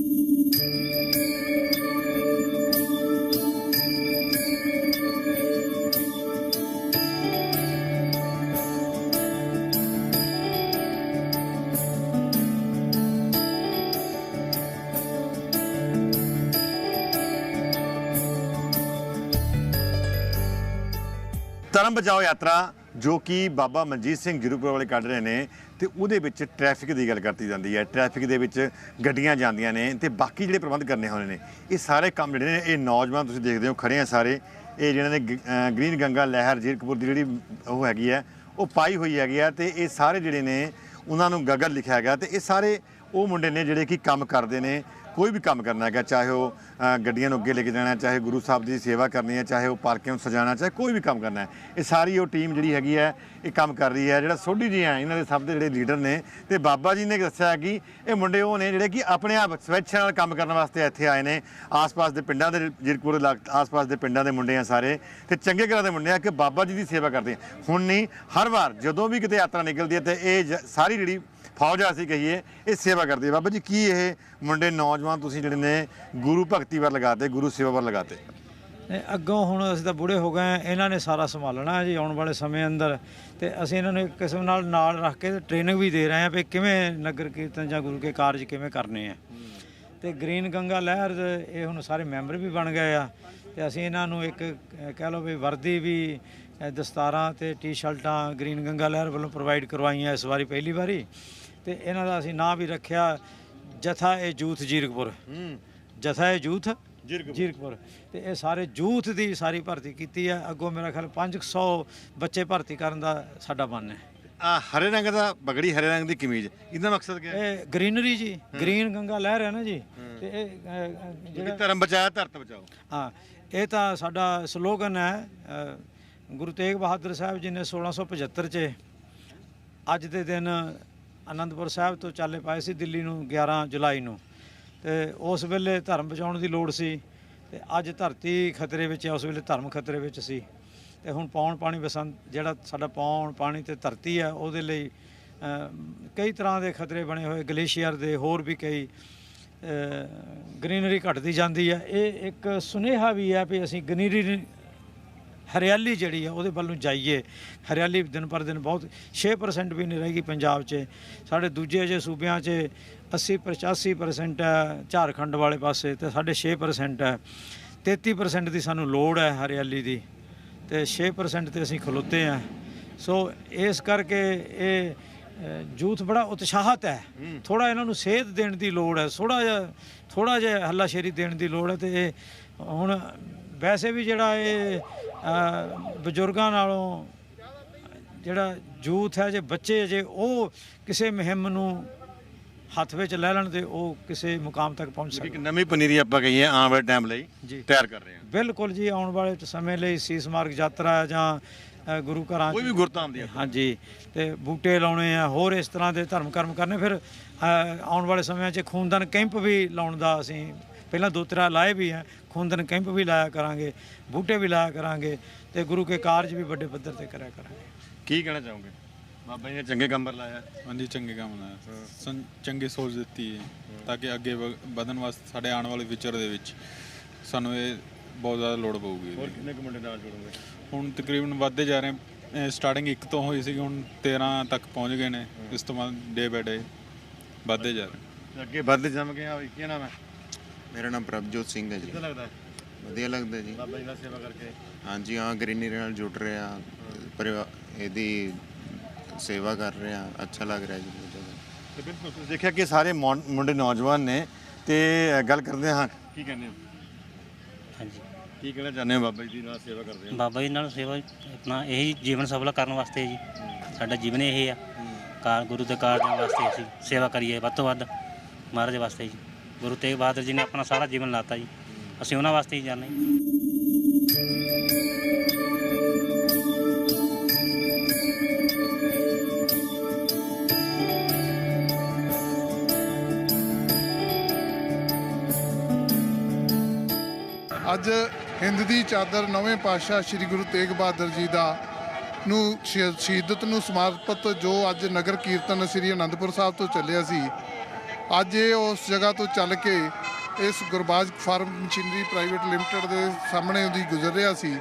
Speaker 1: ਬਚਾਓ ਯਾਤਰਾ ਜੋ ਕਿ ਬਾਬਾ ਮਨਜੀਤ ਸਿੰਘ ਜੀਰੂਪੁਰ ਵਾਲੇ ਕੱਢ ਰਹੇ ਨੇ ਤੇ ਉਹਦੇ ਵਿੱਚ ਟ੍ਰੈਫਿਕ ਦੀ ਗੱਲ ਕਰਤੀ ਜਾਂਦੀ ਹੈ। ਟ੍ਰੈਫਿਕ ਦੇ ਵਿੱਚ ਗੱਡੀਆਂ ਜਾਂਦੀਆਂ ਨੇ ਤੇ ਬਾਕੀ ਜਿਹੜੇ ਪ੍ਰਬੰਧ ਕਰਨੇ ਹੋਣੇ ਨੇ, ਇਹ ਸਾਰੇ ਕੰਮ ਜਿਹੜੇ ਨੇ, ਇਹ ਨੌਜਵਾਨ ਤੁਸੀਂ ਦੇਖਦੇ ਹੋ ਖੜੇ ਆ ਸਾਰੇ। ਇਹ ਜਿਹਨਾਂ ਨੇ ਗ- ਗ੍ਰੀਨ ਗੰਗਾ ਲਹਿਰ ਜੀਰਕਪੁਰ ਦੀ ਜਿਹੜੀ ਉਹ ਹੈਗੀ ਹੈ, ਉਹ ਪਾਈ ਹੋਈ ਹੈਗੀ ਆ ਤੇ ਇਹ ਸਾਰੇ ਜਿਹੜੇ ਨੇ, ਉਹਨਾਂ ਨੂੰ ਗਗਨ ਲਿਖਿਆ ਹੈਗਾ ਤੇ ਇਹ ਸਾਰੇ ਉਹ ਮੁੰਡੇ ਨੇ ਜਿਹੜੇ ਕਿ ਕੰਮ ਕਰਦੇ ਨੇ, ਕੋਈ ਵੀ ਕੰਮ ਕਰਨਾ ਹੈਗਾ, ਚਾਹੇ ਉਹ ਗੱਡੀਆਂ ਨੂੰ ਅੱਗੇ ਲੈ ਕੇ ਜਾਣਾ ਚਾਹੇ ਗੁਰੂ ਸਾਹਿਬ ਦੀ ਸੇਵਾ ਕਰਨੀ ਹੈ, ਚਾਹੇ ਉਹ ਪਾਰਕਿੰਗ ਨੂੰ ਸਜਾਣਾ ਚਾਹੇ ਕੋਈ ਵੀ ਕੰਮ ਕਰਨਾ ਹੈ। ਇਹ ਸਾਰੀ ਉਹ ਟੀਮ ਜਿਹੜੀ ਹੈਗੀ ਹੈ, ਇਹ ਕੰਮ ਕਰ ਰਹੀ ਹੈ। ਜਿਹੜਾ ਸੋਢੀ ਜੀ ਹੈ, ਇਹਨਾਂ ਦੇ ਸਭ ਦੇ ਜਿਹੜੇ ਲੀਡਰ ਨੇ ਤੇ ਬਾਬਾ ਜੀ ਨੇ ਦੱਸਿਆ ਕਿ ਇਹ ਮੁੰਡੇ ਉਹ ਨੇ ਜਿਹੜੇ ਕਿ ਆਪਣੇ ਆਪ ਸਵੈਛਾ ਨਾਲ ਕੰਮ ਕਰਨ ਵਾਸਤੇ ਇੱਥੇ ਆਏ ਨੇ। ਆਸ-ਪਾਸ ਦੇ ਪਿੰਡਾਂ ਦੇ ਜਿਰਕਪੁਰ ਇਲਾਕ ਆਸ-ਪਾਸ ਦੇ ਪਿੰਡਾਂ ਦੇ ਮੁੰਡੇ ਆ ਸਾਰੇ ਤੇ ਚੰਗੇ ਘਰਾਂ ਦੇ ਮੁੰਡੇ ਆ ਕਿ ਬਾਬਾ ਜੀ ਦੀ ਸੇਵਾ ਕਰਦੇ ਹੁਣ ਨਹੀਂ, ਹਰ ਵਾਰ ਜਦੋਂ ਵੀ ਕਿਤੇ ਯਾਤਰਾ ਨਿਕਲਦੀ ਹੈ ਤੇ ਇਹ ਜ- ਸਾਰੀ ਜਿਹੜੀ ਫੌਜ ਆ ਅਸੀਂ ਕਹੀਏ ਇਹ ਸੇਵਾ ਕਰਦੀ ਹੈ ਬਾਬਾ ਜੀ ਕੀ ਇਹ ਮੁੰਡੇ ਨੌਜਵਾਨ ਤੁਸੀਂ ਜਿਹੜੇ ਨੇ ਗੁਰੂ ਭਗਤੀ ਵੱਲ ਲਗਾਤੇ ਗੁਰੂ ਸੇਵਾ ਵੱਲ ਲਗਾਤੇ?
Speaker 3: ਨੇ ਅੱਗੋਂ ਹੁਣ ਅਸੀਂ ਤਾਂ ਬੁੜੇ ਹੋ ਗਏ ਹਾਂ, ਇਹਨਾਂ ਨੇ ਸਾਰਾ ਸੰਭਾਲਣਾ ਜੀ ਆਉਣ ਵਾਲੇ ਸਮੇਂ ਅੰਦਰ। ਤੇ ਅਸੀਂ ਇਹਨਾਂ ਨੂੰ ਇੱਕ ਕਿਸਮ ਨਾਲ ਨਾਲ ਰੱਖ ਕੇ ਟ੍ਰੇਨਿੰਗ ਵੀ ਦੇ ਰਹੇ ਹਾਂ ਵੀ ਕਿਵੇਂ ਨਗਰ ਕੀਰਤਨ ਜਾਂ ਗੁਰੂ ਕੇ ਕਾਰਜ ਕਿਵੇਂ ਕਰਨੇ ਆ। ਤੇ ਗ੍ਰੀਨ ਗੰਗਾ ਲਹਿਰ ਦੇ ਇਹ ਹੁਣ ਸਾਰੇ ਮੈਂਬਰ ਵੀ ਬਣ ਗਏ ਆ। ਤੇ ਅਸੀਂ ਇਹਨਾਂ ਨੂੰ ਇੱਕ ਕਹਿ ਲਓ ਵੀ ਵਰਦੀ ਵੀ ਦਸਤਾਰਾਂ ਤੇ ਟੀ-ਸ਼ਰਟਾਂ ਗ੍ਰੀਨ ਗੰਗਾ ਲਹਿਰ ਵੱਲੋਂ ਪ੍ਰੋਵਾਈਡ ਕਰਵਾਈਆਂ ਇਸ ਵਾਰੀ ਪਹਿਲੀ ਵਾਰੀ। ਤੇ ਇਹਨਾਂ ਦਾ ਅਸੀਂ ਨਾਂ ਵੀ ਰੱਖਿਆ ਜਥਾ ਇਹ ਜੂਥ ਜੀਰਕਪੁਰ। ਜਥਾ ਇਹ ਜੂਥ ਜੀਰਕਪੁਰ। ਤੇ ਇਹ ਸਾਰੇ ਜੂਥ ਦੀ ਸਾਰੀ ਭਰਤੀ ਕੀਤੀ ਹੈ ਅੱਗੋਂ ਮੇਰਾ ਖਿਆਲ 500 ਬੱਚੇ ਭਰਤੀ ਕਰਨ ਦਾ ਸਾਡਾ ਮਨ ਹੈ।
Speaker 1: ਆ ਹਰੇ ਰੰਗ ਦਾ ਬਗੜੀ ਹਰੇ ਰੰਗ ਦੀ ਕਮੀਜ਼ ਇਹਦਾ ਮਕਸਦ ਕੀ ਹੈ?
Speaker 3: ਇਹ ਗ੍ਰੀਨਰੀ ਜੀ ਗ੍ਰੀਨ ਗੰਗਾ ਲਹਿਰ ਹੈ ਨਾ ਜੀ। ਤੇ ਇਹ
Speaker 1: ਜਿਹੜੀ ਧਰਮ ਬਚਾਇਆ ਧਰਤ ਬਚਾਓ।
Speaker 3: ਹਾਂ ਇਹ ਤਾਂ ਸਾਡਾ ਸਲੋਗਨ ਹੈ ਗੁਰੂ ਤੇਗ ਬਹਾਦਰ ਸਾਹਿਬ ਜੀ ਨੇ 1675 ਚ ਅੱਜ ਦੇ ਦਿਨ ਅਨੰਦਪੁਰ ਸਾਹਿਬ ਤੋਂ ਚੱਲੇ ਪਾਏ ਸੀ ਦਿੱਲੀ ਨੂੰ 11 ਜੁਲਾਈ ਨੂੰ। ਤੇ ਉਸ ਵੇਲੇ ਧਰਮ ਬਚਾਉਣ ਦੀ ਲੋੜ ਸੀ। ਤੇ ਅੱਜ ਧਰਤੀ ਖਤਰੇ ਵਿੱਚ ਹੈ ਉਸ ਵੇਲੇ ਧਰਮ ਖਤਰੇ ਵਿੱਚ ਸੀ। ਤੇ ਹੁਣ ਪੌਣ ਪਾਣੀ ਬਸੰਤ, ਜਿਹੜਾ ਸਾਡਾ ਪੌਣ ਪਾਣੀ ਤੇ ਧਰਤੀ ਹੈ ਉਹਦੇ ਲਈ ਕਈ ਤਰ੍ਹਾਂ ਦੇ ਖਤਰੇ ਬਣੇ ਹੋਏ, ਗਲੇਸ਼ੀਅਰ ਦੇ ਹੋਰ ਵੀ ਕਈ ਗ੍ਰੀਨਰੀ ਘਟਦੀ ਜਾਂਦੀ ਹੈ ਇਹ ਇੱਕ ਸੁਨੇਹਾ ਵੀ ਹੈ ਵੀ ਅਸੀਂ ਗ੍ਰੀਨਰੀ ਹਰਿਆਲੀ ਜਿਹੜੀ ਆ ਉਹਦੇ ਵੱਲ ਨੂੰ ਜਾਈਏ। ਹਰਿਆਲੀ ਦਿਨ ਪਰ ਦਿਨ ਬਹੁਤ 6% ਵੀ ਨਹੀਂ ਰਹੇਗੀ ਪੰਜਾਬ 'ਚ। ਸਾਡੇ ਦੂਜੇ ਅਜੇ ਸੂਬਿਆਂ 'ਚ 80 85% ਹੈ ਝਾਰਖੰਡ ਵਾਲੇ ਪਾਸੇ ਤੇ ਸਾਡੇ 6% ਹੈ 33% ਦੀ ਸਾਨੂੰ ਲੋੜ ਹੈ ਹਰਿਆਲੀ ਦੀ ਤੇ 6% ਤੇ ਅਸੀਂ ਖਲੋਤੇ ਆ। ਸੋ ਇਸ ਕਰਕੇ ਇਹ ਯੂਥ ਬੜਾ ਉਤਸ਼ਾਹਤ ਹੈ। ਥੋੜਾ ਇਹਨਾਂ ਨੂੰ ਸੇਧ ਦੇਣ ਦੀ ਲੋੜ ਹੈ ਥੋੜਾ ਜਿਹਾ ਥੋੜਾ ਜਿਹਾ ਹੱਲਾਸ਼ੇਰੀ ਦੇਣ ਦੀ ਲੋੜ ਹੈ ਤੇ ਇਹ ਹੁਣ ਵੈਸੇ ਵੀ ਜਿਹੜਾ ਇਹ ਬਜ਼ੁਰਗਾਂ ਨਾਲੋਂ ਜਿਹੜਾ ਯੂਥ ਹੈ ਜੇ ਬੱਚੇ ਜੇ ਉਹ ਕਿਸੇ ਮੁਹਿੰਮ ਨੂੰ ਹੱਥ ਵਿੱਚ ਲੈ ਲੈਣ ਤੇ ਉਹ ਕਿਸੇ ਮੁਕਾਮ ਤੱਕ ਪਹੁੰਚ
Speaker 1: ਇੱਕ
Speaker 3: ਸਕਦੇ
Speaker 1: ਨਵੀਂ ਪਨੀਰੀ ਆਪਾਂ ਕਹੀਏ ਆਉਣ ਵਾਲੇ ਟਾਈਮ ਲਈ। ਤਿਆਰ ਕਰ ਰਹੇ ਹਾਂ।
Speaker 3: ਬਿਲਕੁਲ ਜੀ ਆਉਣ ਵਾਲੇ ਸਮੇਂ ਲਈ ਸੀਸ ਮਾਰਗ ਯਾਤਰਾ ਜਾਂ ਗੁਰੂ ਘਰਾਂ
Speaker 1: ਕੋਈ ਵੀ ਗੁਰਧਾਮ ਦੀ
Speaker 3: ਹਾਂਜੀ ਤੇ ਬੂਟੇ ਲਾਉਣੇ ਆ ਹੋਰ ਇਸ ਤਰ੍ਹਾਂ ਦੇ ਧਰਮ ਕਰਮ ਕਰਨੇ। ਫਿਰ ਆਉਣ ਵਾਲੇ ਸਮਿਆਂ 'ਚ ਖੂਨਦਾਨ ਕੈਂਪ ਵੀ ਲਾਉਣ ਦਾ ਅਸੀਂ ਪਹਿਲਾਂ ਦੋ ਤਰ੍ਹਾਂ ਲਾਏ ਵੀ ਆ ਖੂਨਦਾਨ ਕੈਂਪ ਵੀ ਲਾਇਆ ਕਰਾਂਗੇ ਬੂਟੇ ਵੀ ਲਾਇਆ ਕਰਾਂਗੇ ਤੇ ਗੁਰੂ ਕੇ ਕਾਰਜ ਵੀ ਵੱਡੇ ਪੱਧਰ ਤੇ ਕਰਿਆ ਕਰਾਂਗੇ।
Speaker 1: ਕੀ ਕਹਿਣਾ ਚਾਹੋਗੇ? ਬਾਬਾ ਜੀ ਨੇ ਚੰਗੇ ਕੰਮ ਪਰ ਲਾਇਆ।
Speaker 11: ਹਾਂਜੀ ਚੰਗੇ ਕੰਮ ਨਾਲ ਸੰ- ਚੰਗੀ ਸੋਚ ਦਿੱਤੀ ਹੈ ਤਾਂ ਕਿ ਅੱਗੇ ਵਧਣ ਵਾਸਤੇ ਸਾਡੇ ਆਉਣ ਵਾਲੇ ਫਿਊਚਰ ਦੇ ਵਿੱਚ ਸਾਨੂੰ ਇਹ ਬਹੁਤ ਜ਼ਿਆਦਾ ਲੋੜ ਪਊਗੀ।
Speaker 1: ਹੋਰ ਕਿੰਨੇ ਕੁ ਮੁੰਡੇ ਨਾਲ ਜੁੜੋਗੇ?
Speaker 11: ਹੁਣ ਤਕਰੀਬਨ ਵੱਧਦੇ ਜਾ ਰਹੇ ਸਟਾਰਟਿੰਗ ਇੱਕ ਤੋਂ ਹੋਈ ਸੀ ਹੁਣ 13 ਤੱਕ ਪਹੁੰਚ ਗਏ ਨੇ। ਇਸ ਤੋਂ ਬਾਅਦ ਡੇ ਬਾਏ ਡੇ ਵੱਧਦੇ ਜਾ ਰਹੇ।
Speaker 1: ਅੱਗੇ ਵੱਧਦੇ ਜਾਵਾਂਗੇ ਆ ਕੀ ਨਾਮ ਹੈ
Speaker 12: ਮੇਰਾ ਨਾਮ ਪ੍ਰਭਜੋਤ ਸਿੰਘ ਹੈ ਜੀ।
Speaker 1: ਕਿੱਦਾਂ ਲੱਗਦਾ? ਹੈ
Speaker 12: ਵਧੀਆ ਲੱਗਦਾ ਜੀ।
Speaker 1: ਬਾਬਾ ਜੀ ਨਾਲ ਸੇਵਾ ਕਰਕੇ।
Speaker 12: ਹਾਂਜੀ ਹਾਂ ਗ੍ਰੀਨਰੀ ਨਾਲ ਜੁੜ ਰਹੇ ਆ ਪਰਿਵਾ- ਇਹਦੀ ਸੇਵਾ ਕਰ ਰਹੇ ਆ ਅੱਛਾ ਲੱਗ ਰਿਹਾ ਜੀ ਬਹੁਤ ਜ਼ਿਆਦਾ।
Speaker 1: ਤੇ ਬਿਲਕੁਲ। ਤੁਸੀਂ ਦੇਖਿਆ ਕਿ ਸਾਰੇ ਮੌਨ- ਮੁੰਡੇ ਨੌਜਵਾਨ ਨੇ ਤੇ ਗੱਲ ਕਰਦੇ ਹਾਂ। ਕੀ ਕਹਿੰਦੇ ਹੋ?
Speaker 13: ਹਾਂਜੀ।
Speaker 1: ਕੀ ਕਹਿਣਾ ਚਾਹੁੰਦੇ ਹੋ ਬਾਬਾ ਜੀ ਦੀ ਨਾਲ ਸੇਵਾ ਕਰਦੇ ਹੋ?
Speaker 13: ਬਾਬਾ ਜੀ ਨਾਲ ਸੇਵਾ ਆਪਣਾ ਇਹੀ ਜੀਵਨ ਸਫਲ ਕਰਨ ਵਾਸਤੇ ਜੀ। ਸਾਡਾ ਜੀਵਨ ਇਹ ਆ। ਕਾਰ ਗੁਰੂ ਦੇ ਕਾਰਜਾਂ ਵਾਸਤੇ ਅਸੀਂ ਸੇਵਾ ਕਰੀਏ ਵੱਧ ਤੋਂ ਵੱਧ ਮਹਾਰਾਜ ਵਾਸਤੇ ਜੀ। ਗੁਰੂ ਤੇਗ ਬਹਾਦਰ ਜੀ ਨੇ ਆਪਣਾ ਸਾਰਾ ਜੀਵਨ ਲਾਤਾ ਜੀ। ਅਸੀਂ ਉਹਨਾਂ ਵਾਸਤੇ ਹੀ ਜਾਂਦੇ
Speaker 14: ਅੱਜ ਹਿੰਦ ਦੀ ਚਾਦਰ ਨਵੇਂ ਪਾਤਸ਼ਾਹ ਸ੍ਰੀ ਗੁਰੂ ਤੇਗ ਬਹਾਦਰ ਜੀ ਦਾ ਨੂੰ ਸ਼ਹੀਦਤ ਨੂੰ ਸਮਰਪਿਤ ਜੋ ਅੱਜ ਨਗਰ ਕੀਰਤਨ ਸ੍ਰੀ ਅਨੰਦਪੁਰ ਸਾਹਿਬ ਤੋਂ ਚੱਲਿਆ ਸੀ ਅੱਜ ਇਹ ਉਸ ਜਗ੍ਹਾ ਤੋਂ ਚੱਲ ਕੇ ਇਸ Gurbaz farm machinery private limited ਦੇ ਸਾਹਮਣੇ ਉਹਦੀ ਗੁਜ਼ਰ ਰਿਹਾ ਸੀ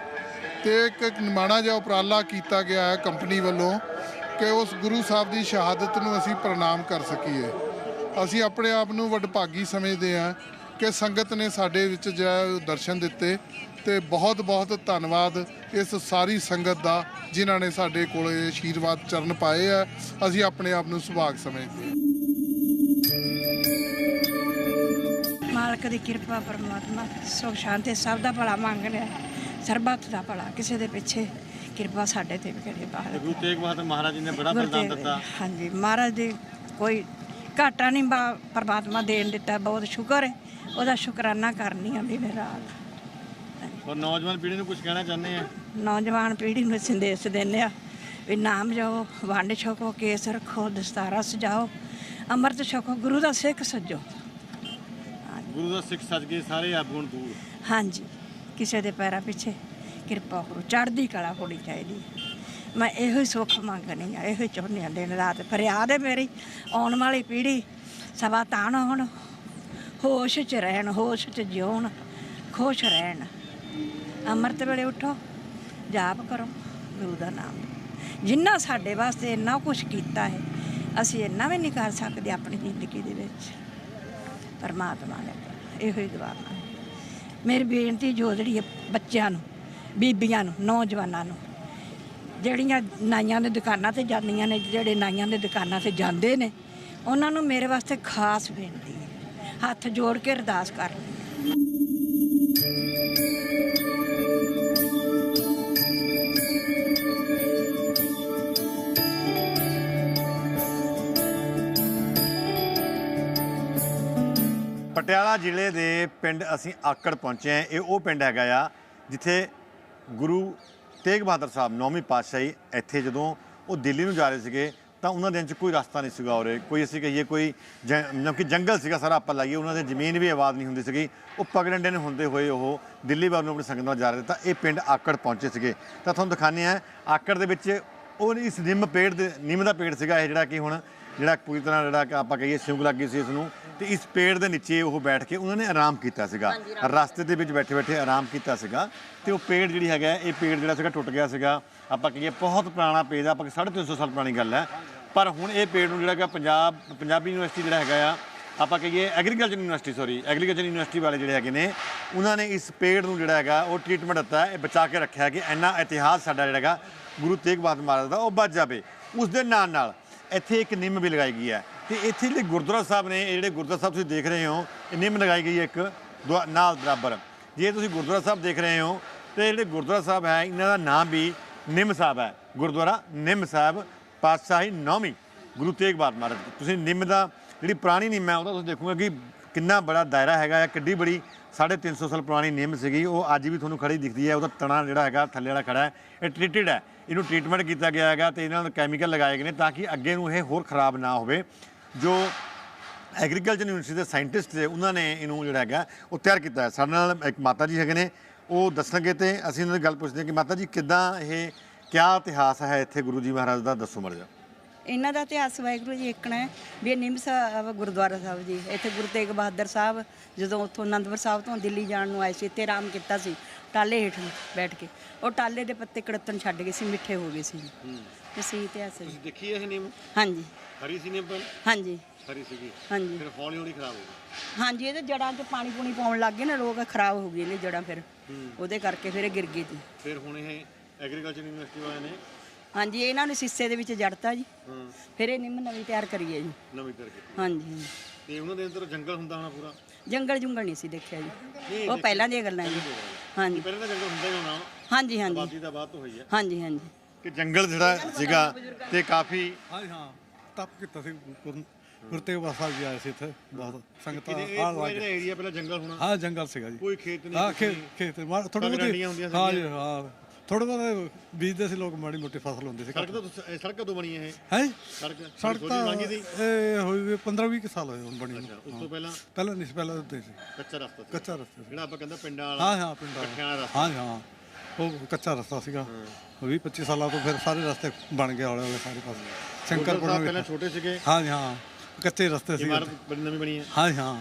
Speaker 14: ਤੇ ਇੱਕ ਨਿਮਾਣਾ ਜਿਹਾ ਉਪਰਾਲਾ ਕੀਤਾ ਗਿਆ ਹੈ ਕੰਪਨੀ ਵੱਲੋਂ ਕਿ ਉਸ ਗੁਰੂ ਸਾਹਿਬ ਦੀ ਸ਼ਹਾਦਤ ਨੂੰ ਅਸੀਂ ਪ੍ਰਣਾਮ ਕਰ ਸਕੀਏ। ਅਸੀਂ ਆਪਣੇ ਆਪ ਨੂੰ ਵਡਭਾਗੀ ਸਮਝਦੇ ਹਾਂ ਕਿ ਸੰਗਤ ਨੇ ਸਾਡੇ ਵਿੱਚ ਜਿਹੜਾ ਦਰਸ਼ਨ ਦਿੱਤੇ ਤੇ ਬਹੁਤ ਬਹੁਤ ਧੰਨਵਾਦ ਇਸ ਸਾਰੀ ਸੰਗਤ ਦਾ ਜਿਨ੍ਹਾਂ ਨੇ ਸਾਡੇ ਕੋਲੇ ਆਸ਼ੀਰਵਾਦ ਚਰਨ ਪਾਏ ਆ ਅਸੀਂ ਆਪਣੇ ਆਪ ਨੂੰ ਸੁਭਾਗ ਸਮਝਦੇ ਹਾਂ।
Speaker 15: ਮਾਲਕ ਦੀ ਕਿਰਪਾ ਪਰਮਾਤਮਾ ਸੁਖ ਸ਼ਾਂਤੀ ਸਭ ਦਾ ਭਲਾ ਮੰਗ ਰਿਹਾ ਸਰਬੱਤ ਦਾ ਭਲਾ ਕਿਸੇ ਦੇ ਪਿੱਛੇ ਕਿਰਪਾ ਸਾਡੇ ਤੇ ਵੀ ਕਰੇ ਬਾਹਰ
Speaker 1: ਗੁਰੂ ਤੇਗ ਬਹਾਦਰ ਮਹਾਰਾਜ ਜੀ ਨੇ ਬੜਾ ਬਲਿਦਾਨ ਦਿੱਤਾ।
Speaker 15: ਹਾਂਜੀ ਮਹਾਰਾਜ ਦੀ ਕੋਈ ਘਾਟਾ ਨਹੀਂ ਬਾ- ਪਰਮਾਤਮਾ ਦੇਣ ਦਿੱਤਾ ਬਹੁਤ ਸ਼ੁਕਰ ਹੈ। ਉਹਦਾ ਸ਼ੁਕਰਾਨਾ ਕਰਨੀ ਆ ਦਿਨ ਰਾਤ।
Speaker 1: ਔਰ ਨੌਜਵਾਨ ਪੀੜ੍ਹੀ ਨੂੰ ਕੁਝ ਕਹਿਣਾ ਚਾਹੁੰਦੇ ਆ?
Speaker 15: ਨੌਜਵਾਨ ਪੀੜ੍ਹੀ ਨੂੰ ਸੰਦੇਸ਼ ਦਿੰਦੇ ਆ ਵੀ ਨਾਮ ਜਾਓ ਵੰਡ ਛਕੋ ਕੇਸ ਰੱਖੋ ਦਸਤਾਰਾ ਸਜਾਓ ਅੰਮ੍ਰਿਤ ਛਕੋ ਗੁਰੂ ਦਾ ਸਿੱਖ ਸੱਜੋ।
Speaker 1: ਗੁਰੂ ਦਾ ਸਿੱਖ ਸੱਜ ਕੇ ਸਾਰੇ ਆਗੂਣ ਦੂਰ।
Speaker 15: ਹਾਂਜੀ, ਕਿਸੇ ਦੇ ਪੈਰਾਂ ਪਿੱਛੇ ਕਿਰਪਾ ਕਰੋ, ਚੜ੍ਹਦੀ ਕਲਾ ਹੋਣੀ ਚਾਹੀਦੀ। ਮੈਂ ਇਹੋ ਹੀ ਸੁੱਖ ਮੰਗਣੀ ਆ ਇਹੋ ਹੀ ਚਾਹੁੰਦੀ ਹਾਂ, ਦਿਨ ਰਾਤ ਫਰਿਆਦ ਹੈ ਮੇਰੀ, ਆਉਣ ਵਾਲੀ ਪੀੜ੍ਹੀ ਸਵਾ ਤਾਣ ਹੋਣ, ਹੋਸ਼ 'ਚ ਰਹਿਣ, ਹੋਸ਼ 'ਚ ਜਿਉਣ, ਖੁਸ਼ ਰਹਿਣ। ਅੰਮ੍ਰਿਤ ਵੇਲੇ ਉਠੋ, ਜਾਪ ਕਰੋ, ਗੁਰੂ ਦਾ ਨਾਮ ਜਿੰਨਾ ਸਾਡੇ ਵਾਸਤੇ ਇੰਨਾ ਕੁਝ ਕੀਤਾ ਹੈ, ਅਸੀਂ ਇੰਨਾ ਵੀ ਨਹੀਂ ਕਰ ਸਕਦੇ ਆਪਣੀ ਜ਼ਿੰਦਗੀ ਦੇ ਵਿੱਚ। ਪਰਮਾਤਮਾ ਨੇ ਇਹੋ ਹੀ ਦੁਆ ਮੰਗ ਮੇਰੀ ਬੇਨਤੀ ਜੋ ਜਿਹੜੀ ਹੈ ਬੱਚਿਆਂ ਨੂੰ, ਬੀਬੀਆਂ ਨੂੰ, ਨੌਜਵਾਨਾਂ ਨੂੰ, ਜਿਹੜੀਆਂ ਨਾਈਆਂ ਦੇ ਦੁਕਾਨਾਂ ਤੇ ਜਾਂਦੀਆਂ ਨੇ, ਜਿਹੜੇ ਨਾਈਆਂ ਦੇ ਦੁਕਾਨਾਂ ਤੇ ਜਾਂਦੇ ਨੇ, ਉਹਨਾਂ ਨੂੰ ਮੇਰੇ ਵਾਸਤੇ ਖਾਸ ਬੇਨਤੀ ਹੈ। ਹੱਥ ਜੋੜ ਕੇ ਅਰਦਾਸ ਕਰ
Speaker 1: ਪਟਿਆਲਾ ਜ਼ਿਲ੍ਹੇ ਦੇ ਪਿੰਡ ਅਸੀਂ ਆਕੜ ਪਹੁੰਚੇ ਹਾਂ। ਇਹ ਉਹ ਪਿੰਡ ਹੈਗਾ ਆ ਜਿੱਥੇ ਗੁਰੂ ਤੇਗ ਬਹਾਦਰ ਸਾਹਿਬ ਨੌਵੀਂ ਪਾਤਸ਼ਾਹੀ ਇੱਥੇ ਜਦੋਂ ਉਹ ਦਿੱਲੀ ਨੂੰ ਜਾ ਰਹੇ ਸੀਗੇ ਤਾਂ ਉਹਨਾਂ ਦੇ ਵਿੱਚ ਕੋਈ ਰਸਤਾ ਨਹੀਂ ਸੀਗਾ ਉਰੇ। ਕੋਈ ਅਸੀਂ ਕਹੀਏ ਕੋਈ ਜ- ਕਿ ਜੰਗਲ ਸੀਗਾ ਸਾਰਾ ਆਪਾਂ ਲਾਈਏ। ਉਹਨਾਂ ਦੇ ਜ਼ਮੀਨ ਵੀ ਆਬਾਦ ਨਹੀਂ ਹੁੰਦੀ ਸੀਗੀ। ਉਹ ਪਗਡੰਡੇ ਨੂੰ ਹੁੰਦੇ ਹੋਏ ਉਹ ਦਿੱਲੀ ਵੱਲ ਨੂੰ ਆਪਣੀ ਸੰਗਤ ਨਾਲ ਜਾ ਰਹੇ ਤਾਂ ਇਹ ਪਿੰਡ ਆਕੜ ਪਹੁੰਚੇ ਸੀਗੇ। ਤਾਂ ਤੁਹਾਨੂੰ ਦਿਖਾਉਂਦੇ ਆ ਆਕੜ ਦੇ ਵਿੱਚ ਉਹ ਇਸ ਨਿੰਮ ਪੇੜ ਦੇ, ਨਿੰਮ ਦਾ ਪੇੜ ਸੀਗਾ ਇਹ ਜਿਹੜਾ ਕਿ ਹੁਣ ਜਿਹੜਾ ਪੂਰੀ ਤਰ੍ਹਾਂ ਜਿਹੜਾ ਆਪਾਂ ਕਹੀਏ ਸਿਉਂਕ ਲੱਗੀ ਸੀ ਇਸ ਨੂੰ। ਤੇ ਇਸ ਪੇੜ ਦੇ ਨੀਚੇ ਉਹ ਬੈਠ ਕੇ ਉਹਨਾਂ ਨੇ ਆਰਾਮ ਕੀਤਾ ਸੀਗਾ। ਰਸਤੇ ਦੇ ਵਿੱਚ ਬੈਠੇ ਬੈਠੇ ਆਰਾਮ ਕੀਤਾ ਸੀਗਾ ਤੇ ਉਹ ਪੇੜ ਜਿਹੜੀ ਹੈਗਾ ਇਹ ਪੇੜ ਜਿਹੜਾ ਸੀਗਾ ਟੁੱਟ ਗਿਆ ਸੀਗਾ। ਆਪਾਂ ਕਹੀਏ ਬਹੁਤ ਪੁਰਾਣਾ ਪੇੜ ਆ ਆਪਾਂ 350 ਸਾਲ ਪੁਰਾਣੀ ਗੱਲ ਹੈ। ਪਰ ਹੁਣ ਇਹ ਪੇੜ ਨੂੰ ਜਿਹੜਾ ਕਿ ਪੰਜਾਬ ਪੰਜਾਬੀ ਯੂਨੀਵਰਸਿਟੀ ਜਿਹੜਾ ਹੈਗਾ ਆ ਆਪਾਂ ਕਹੀਏ agriculture university sorry agriculture university ਵਾਲੇ ਜਿਹੜੇ ਹੈਗੇ ਨੇ ਉਹਨਾਂ ਨੇ ਇਸ ਪੇੜ ਨੂੰ ਜਿਹੜਾ ਹੈਗਾ ਉਹ ਟ੍ਰੀਟਮੈਂਟ ਦਿੱਤਾ ਇਹ ਬਚਾ ਕੇ ਰੱਖਿਆ ਕਿ ਇੰਨਾ ਇਤਿਹਾਸ ਸਾਡਾ ਜਿਹੜਾ ਹੈਗਾ ਗੁਰੂ ਤੇਗ ਬਹਾਦਰ ਮਹਾਰਾਜ ਦਾ ਉਹ ਬਚ ਜਾਵੇ। ਉਸ ਦੇ ਨਾਲ ਨਾਲ ਇੱਥੇ ਇੱਕ ਨਿੰਮ ਵੀ ਲਗਾਈ ਗਈ ਹੈ। ਤੇ ਇੱਥੇ ਜਿਹੜੇ ਗੁਰਦੁਆਰਾ ਸਾਹਿਬ ਨੇ, ਇਹ ਜਿਹੜੇ ਗੁਰਦੁਆਰਾ ਸਾਹਿਬ ਤੁਸੀਂ ਦੇਖ ਰਹੇ ਹੋ, ਇਹ ਨਿੰਮ ਲਗਾਈ ਗਈ ਹੈ ਇੱਕ ਦੁਆ- ਨਾਲ ਬਰਾਬਰ। ਜੇ ਤੁਸੀਂ ਗੁਰਦੁਆਰਾ ਸਾਹਿਬ ਦੇਖ ਰਹੇ ਹੋ, ਤੇ ਜਿਹੜੇ ਗੁਰਦੁਆਰਾ ਸਾਹਿਬ ਹੈ, ਇਹਨਾਂ ਦਾ ਨਾਮ ਵੀ ਨਿੰਮ ਸਾਹਿਬ ਹੈ। ਗੁਰਦੁਆਰਾ ਨਿੰਮ ਸਾਹਿਬ, ਪਾਤਸ਼ਾਹੀ ਨੌਵੀਂ, ਗੁਰੂ ਤੇਗ ਬਹਾਦਰ ਮਹਾਰਾਜ ਤੁਸੀਂ ਨਿੰਮ ਦਾ ਜਿਹੜੀ ਪੁਰਾਣੀ ਨਿੰਮ ਹੈ, ਉਹਦਾ ਤੁਸੀਂ ਦੇਖੋਗੇ ਕਿ ਕਿੰਨਾ ਬੜਾ ਦਾਇਰਾ ਹੈਗਾ ਹੈ, ਕਿੱਡੀ ਬੜੀ 350 ਸਾਲ ਪੁਰਾਣੀ ਨਿੰਮ ਸੀਗੀ। ਉਹ ਅੱਜ ਵੀ ਤੁਹਾਨੂੰ ਖੜੀ ਦਿਖਦੀ ਹੈ, ਉਹਦਾ ਤਣਾ ਜਿਹੜਾ ਹੈਗਾ, ਥੱਲੇ ਵਾਲਾ ਖੜਾ ਹੈ, ਇਹ ਟ੍ਰੀਟਡ ਹੈ। ਇਹਨੂੰ ਟ੍ਰੀਟਮੈਂਟ ਕੀਤਾ ਗਿਆ ਹੈਗਾ ਤੇ ਇਹਨਾਂ ਨੂੰ ਕੈਮੀਕਲ ਲਗਾਏ ਗਏ ਨੇ ਤਾਂ ਕਿ ਅੱਗੇ ਨੂੰ ਇਹ ਹੋਰ ਖਰਾਬ ਨਾ ਹੋਵੇ। ਜੋ ਐਗਰੀਕਲਚਰ ਯੂਨੀਵਰਸਿਟੀ ਦੇ ਸਾਇੰਟਿਸਟ ਨੇ ਉਹਨਾਂ ਨੇ ਇਹਨੂੰ ਜਿਹੜਾ ਹੈਗਾ ਉਹ ਤਿਆਰ ਕੀਤਾ ਹੈ। ਸਾਡੇ ਨਾਲ ਇੱਕ ਮਾਤਾ ਜੀ ਹੈਗੇ ਨੇ ਉਹ ਦੱਸਣਗੇ ਤੇ ਅਸੀਂ ਉਹਨਾਂ ਦੀ ਗੱਲ ਪੁੱਛਦੇ ਹਾਂ ਕਿ ਮਾਤਾ ਜੀ ਕਿੱਦਾਂ ਇਹ ਕਿਆ ਇਤਿਹਾਸ ਹੈ ਇੱਥੇ ਗੁਰੂ ਜੀ ਮਹਾਰਾਜ ਦਾ? ਦੱਸੋ ਮਰ ਜਾ
Speaker 16: ਇਹਨਾਂ ਦਾ ਇਤਿਹਾਸ ਵਾਹਿਗੁਰੂ ਜੀ ਇੱਕਣਾ ਹੈ ਵੀ ਇਹ ਨਿੰਮ ਸਾਹਿਬ ਗੁਰਦੁਆਰਾ ਸਾਹਿਬ ਜੀ। ਇੱਥੇ ਗੁਰੂ ਤੇਗ ਬਹਾਦਰ ਸਾਹਿਬ ਜਦੋਂ ਉੱਥੋਂ ਆਨੰਦਪੁਰ ਸਾਹਿਬ ਤੋਂ ਦਿੱਲੀ ਜਾਣ ਨੂੰ ਆਏ ਸੀ ਇੱਥੇ ਆਰਾਮ ਕੀਤਾ ਸੀ ਟਾਲੇ ਹੇਠ ਬੈਠ ਕੇ। ਉਹ ਟਾਲੇ ਦੇ ਪੱਤੇ ਕੜਤਨ ਛੱਡ ਗਏ ਸੀ ਮਿੱਠੇ ਹੋ ਗਏ ਸੀ ਇਸੇ ਇਤਿਹਾਸ ਹੈ ਜੀ।
Speaker 1: ਦੇਖੀ ਇਹ ਨਿੰਮ?
Speaker 16: ਹਾਂਜੀ।
Speaker 1: ਹਰੀ ਸੀ ਨਿੰਮ
Speaker 16: ਹਾਂਜੀ।
Speaker 1: ਹਰੀ ਸੀਗੀ।
Speaker 16: ਹਾਂਜੀ।
Speaker 1: ਫਿਰ ਹੌਲੀ ਹੌਲੀ ਖਰਾਬ ਹੋ ਗਈ।
Speaker 16: ਹਾਂਜੀ ਇਹਦੇ ਜੜਾਂ 'ਚ ਪਾਣੀ ਪੂਣੀ ਪਾਉਣ ਲੱਗ ਗਏ ਨਾ ਲੋਕ ਖਰਾਬ ਹੋ ਗਏ ਨੇ ਜੜਾਂ ਫਿਰ। ਉਹਦੇ ਕਰਕੇ ਫਿਰ ਇਹ ਗਿਰ ਗਈ ਸੀ
Speaker 1: ਫਿਰ ਹੁਣ ਇਹ ਐਗਰੀਕਲਚਰ ਯੂਨੀਵਰਸਿਟੀ ਵਾਲਿਆਂ ਨੇ
Speaker 16: ਹਾਂਜੀ ਇਹਨਾਂ ਨੂੰ ਸਿੱਸੇ ਦੇ ਵਿੱਚ ਜੜਤਾ ਜੀ।
Speaker 1: ਹਾਂ।
Speaker 16: ਫਿਰ ਇਹ ਨਿੰਮ ਨਵੀਂ ਤਿਆਰ ਕਰੀ ਹੈ ਜੀ।
Speaker 1: ਨਵੀਂ ਕਰਕੇ
Speaker 16: ਹਾਂਜੀ ਹਾਂਜੀ।
Speaker 1: ਤੇ ਉਹਨਾਂ ਦੇ ਅੰਦਰ ਜੰਗਲ ਹੁੰਦਾ ਹੋਣਾ ਪੂਰਾ?
Speaker 16: ਜੰਗਲ ਜੁੰਗਲ ਨਹੀਂ ਸੀ ਦੇਖਿਆ ਜੀ। ਉਹ ਪਹਿਲਾਂ ਦੀਆਂ ਗੱਲਾਂ ਜੀ। ਹਾਂਜੀ।
Speaker 1: ਪਹਿਲਾਂ ਤਾਂ ਜੰਗਲ ਹੁੰਦਾ ਹੀ ਹੋਣਾ।
Speaker 16: ਹਾਂਜੀ ਹਾਂਜੀ।
Speaker 1: ਆਬਾਦੀ ਦਾ ਬਾਤ ਹੋਈ ਹੈ
Speaker 16: ਹਾਂਜੀ ਹਾਂਜੀ।
Speaker 1: ਕਿ ਜੰਗਲ ਜਿਹੜਾ ਸੀਗਾ ਤੇ ਕਾਫੀ
Speaker 17: ਹਾਂਜੀ ਹਾਂ। ਤਪ ਕੀਤਾ ਸੀ ਗੁਰ- ਗੁਰੂ ਤੇਗ ਬਹਾਦਰ ਸਾਹਿਬ ਜੀ ਆਏ ਸੀ ਇੱਥੇ ਬਹੁਤ ਸੰਗਤਾਂ ਆ ਲੱਗ
Speaker 1: ਜਿਹੜਾ ਏਰੀਆ ਪਹਿਲਾਂ ਜੰਗਲ ਹੋਣਾ?
Speaker 17: ਹਾਂ ਜੰਗਲ ਸੀਗਾ ਜੀ।
Speaker 1: ਕੋਈ ਖੇਤ ਨਹੀਂ
Speaker 17: ਹਾਂ ਖੇਤ। ਖੇਤ ਥੋੜੀ
Speaker 1: ਹੁੰਦੀਆਂ
Speaker 17: ਬਹੁਤੀ ਹਾਂ ਜੀ। ਹਾਂ। ਥੋੜੇ ਬਹੁਤੇ ਬੀਜਦੇ ਸੀ ਲੋਕ ਮਾੜੀ ਮੋਟੀ ਫਸਲ ਹੁੰਦੀ ਸੀ
Speaker 1: ਸੜਕ ਤਾਂ ਤੁਸੀਂ- ਇਹ ਸੜਕ ਕਦੋਂ ਬਣੀ ਹੈ ਇਹ?
Speaker 17: ਹੈ?
Speaker 1: ਸੜਕ
Speaker 17: ਸੜਕ ਤਾਂ
Speaker 1: ਸੀ?
Speaker 17: ਇਹ ਹੋਈ 15 20 ਸਾਲ ਹੋਏ ਹੁਣ ਬਣੀ ਨੂੰ।
Speaker 1: ਉਸ ਤੋਂ। ਪਹਿਲਾਂ?
Speaker 17: ਪਹਿਲਾਂ ਨਹੀਂ ਸੀ ਪਹਿਲਾਂ ਉੱਤੇ ਸੀ।
Speaker 1: ਕੱਚਾ ਰਸਤਾ ਸੀ।
Speaker 17: ਕੱਚਾ ਰਸਤਾ ਸੀ।
Speaker 1: ਜਿਹੜਾ ਆਪਾਂ ਕਹਿੰਦਾ ਪਿੰਡਾਂ ਵਾਲਾ
Speaker 17: ਹਾਂ ਹਾਂ ਪਿੰਡਾਂ
Speaker 1: ਇਕੱਠਿਆਂ ਵਾਲਾ ਰਸਤਾ।
Speaker 17: ਹਾਂ ਹਾਂ। ਉਹ ਕੱਚਾ ਰਸਤਾ ਸੀਗਾ। 20 25 ਸਾਲਾਂ ਤੋਂ ਫਿਰ ਸਾਰੇ ਰਸਤੇ ਬਣ ਗਏ ਹੌਲੇ ਹੌਲੇ ਸਾਰੇ ਪਾਸੇ। ਸ਼ੰਕਰਪੁਰ
Speaker 1: ਸਾਹਿਬ ਪਹਿਲਾਂ ਛੋਟੇ ਸੀਗੇ।
Speaker 17: ਹਾਂ ਜੀ ਹਾਂ। ਕੱਚੇ ਰਸਤੇ ਸੀ
Speaker 1: ਇਮਾਰਤ ਬੜੀ ਨਵੀਂ ਬਣੀ ਹੈ।
Speaker 17: ਹਾਂ ਜੀ, ਹਾਂ।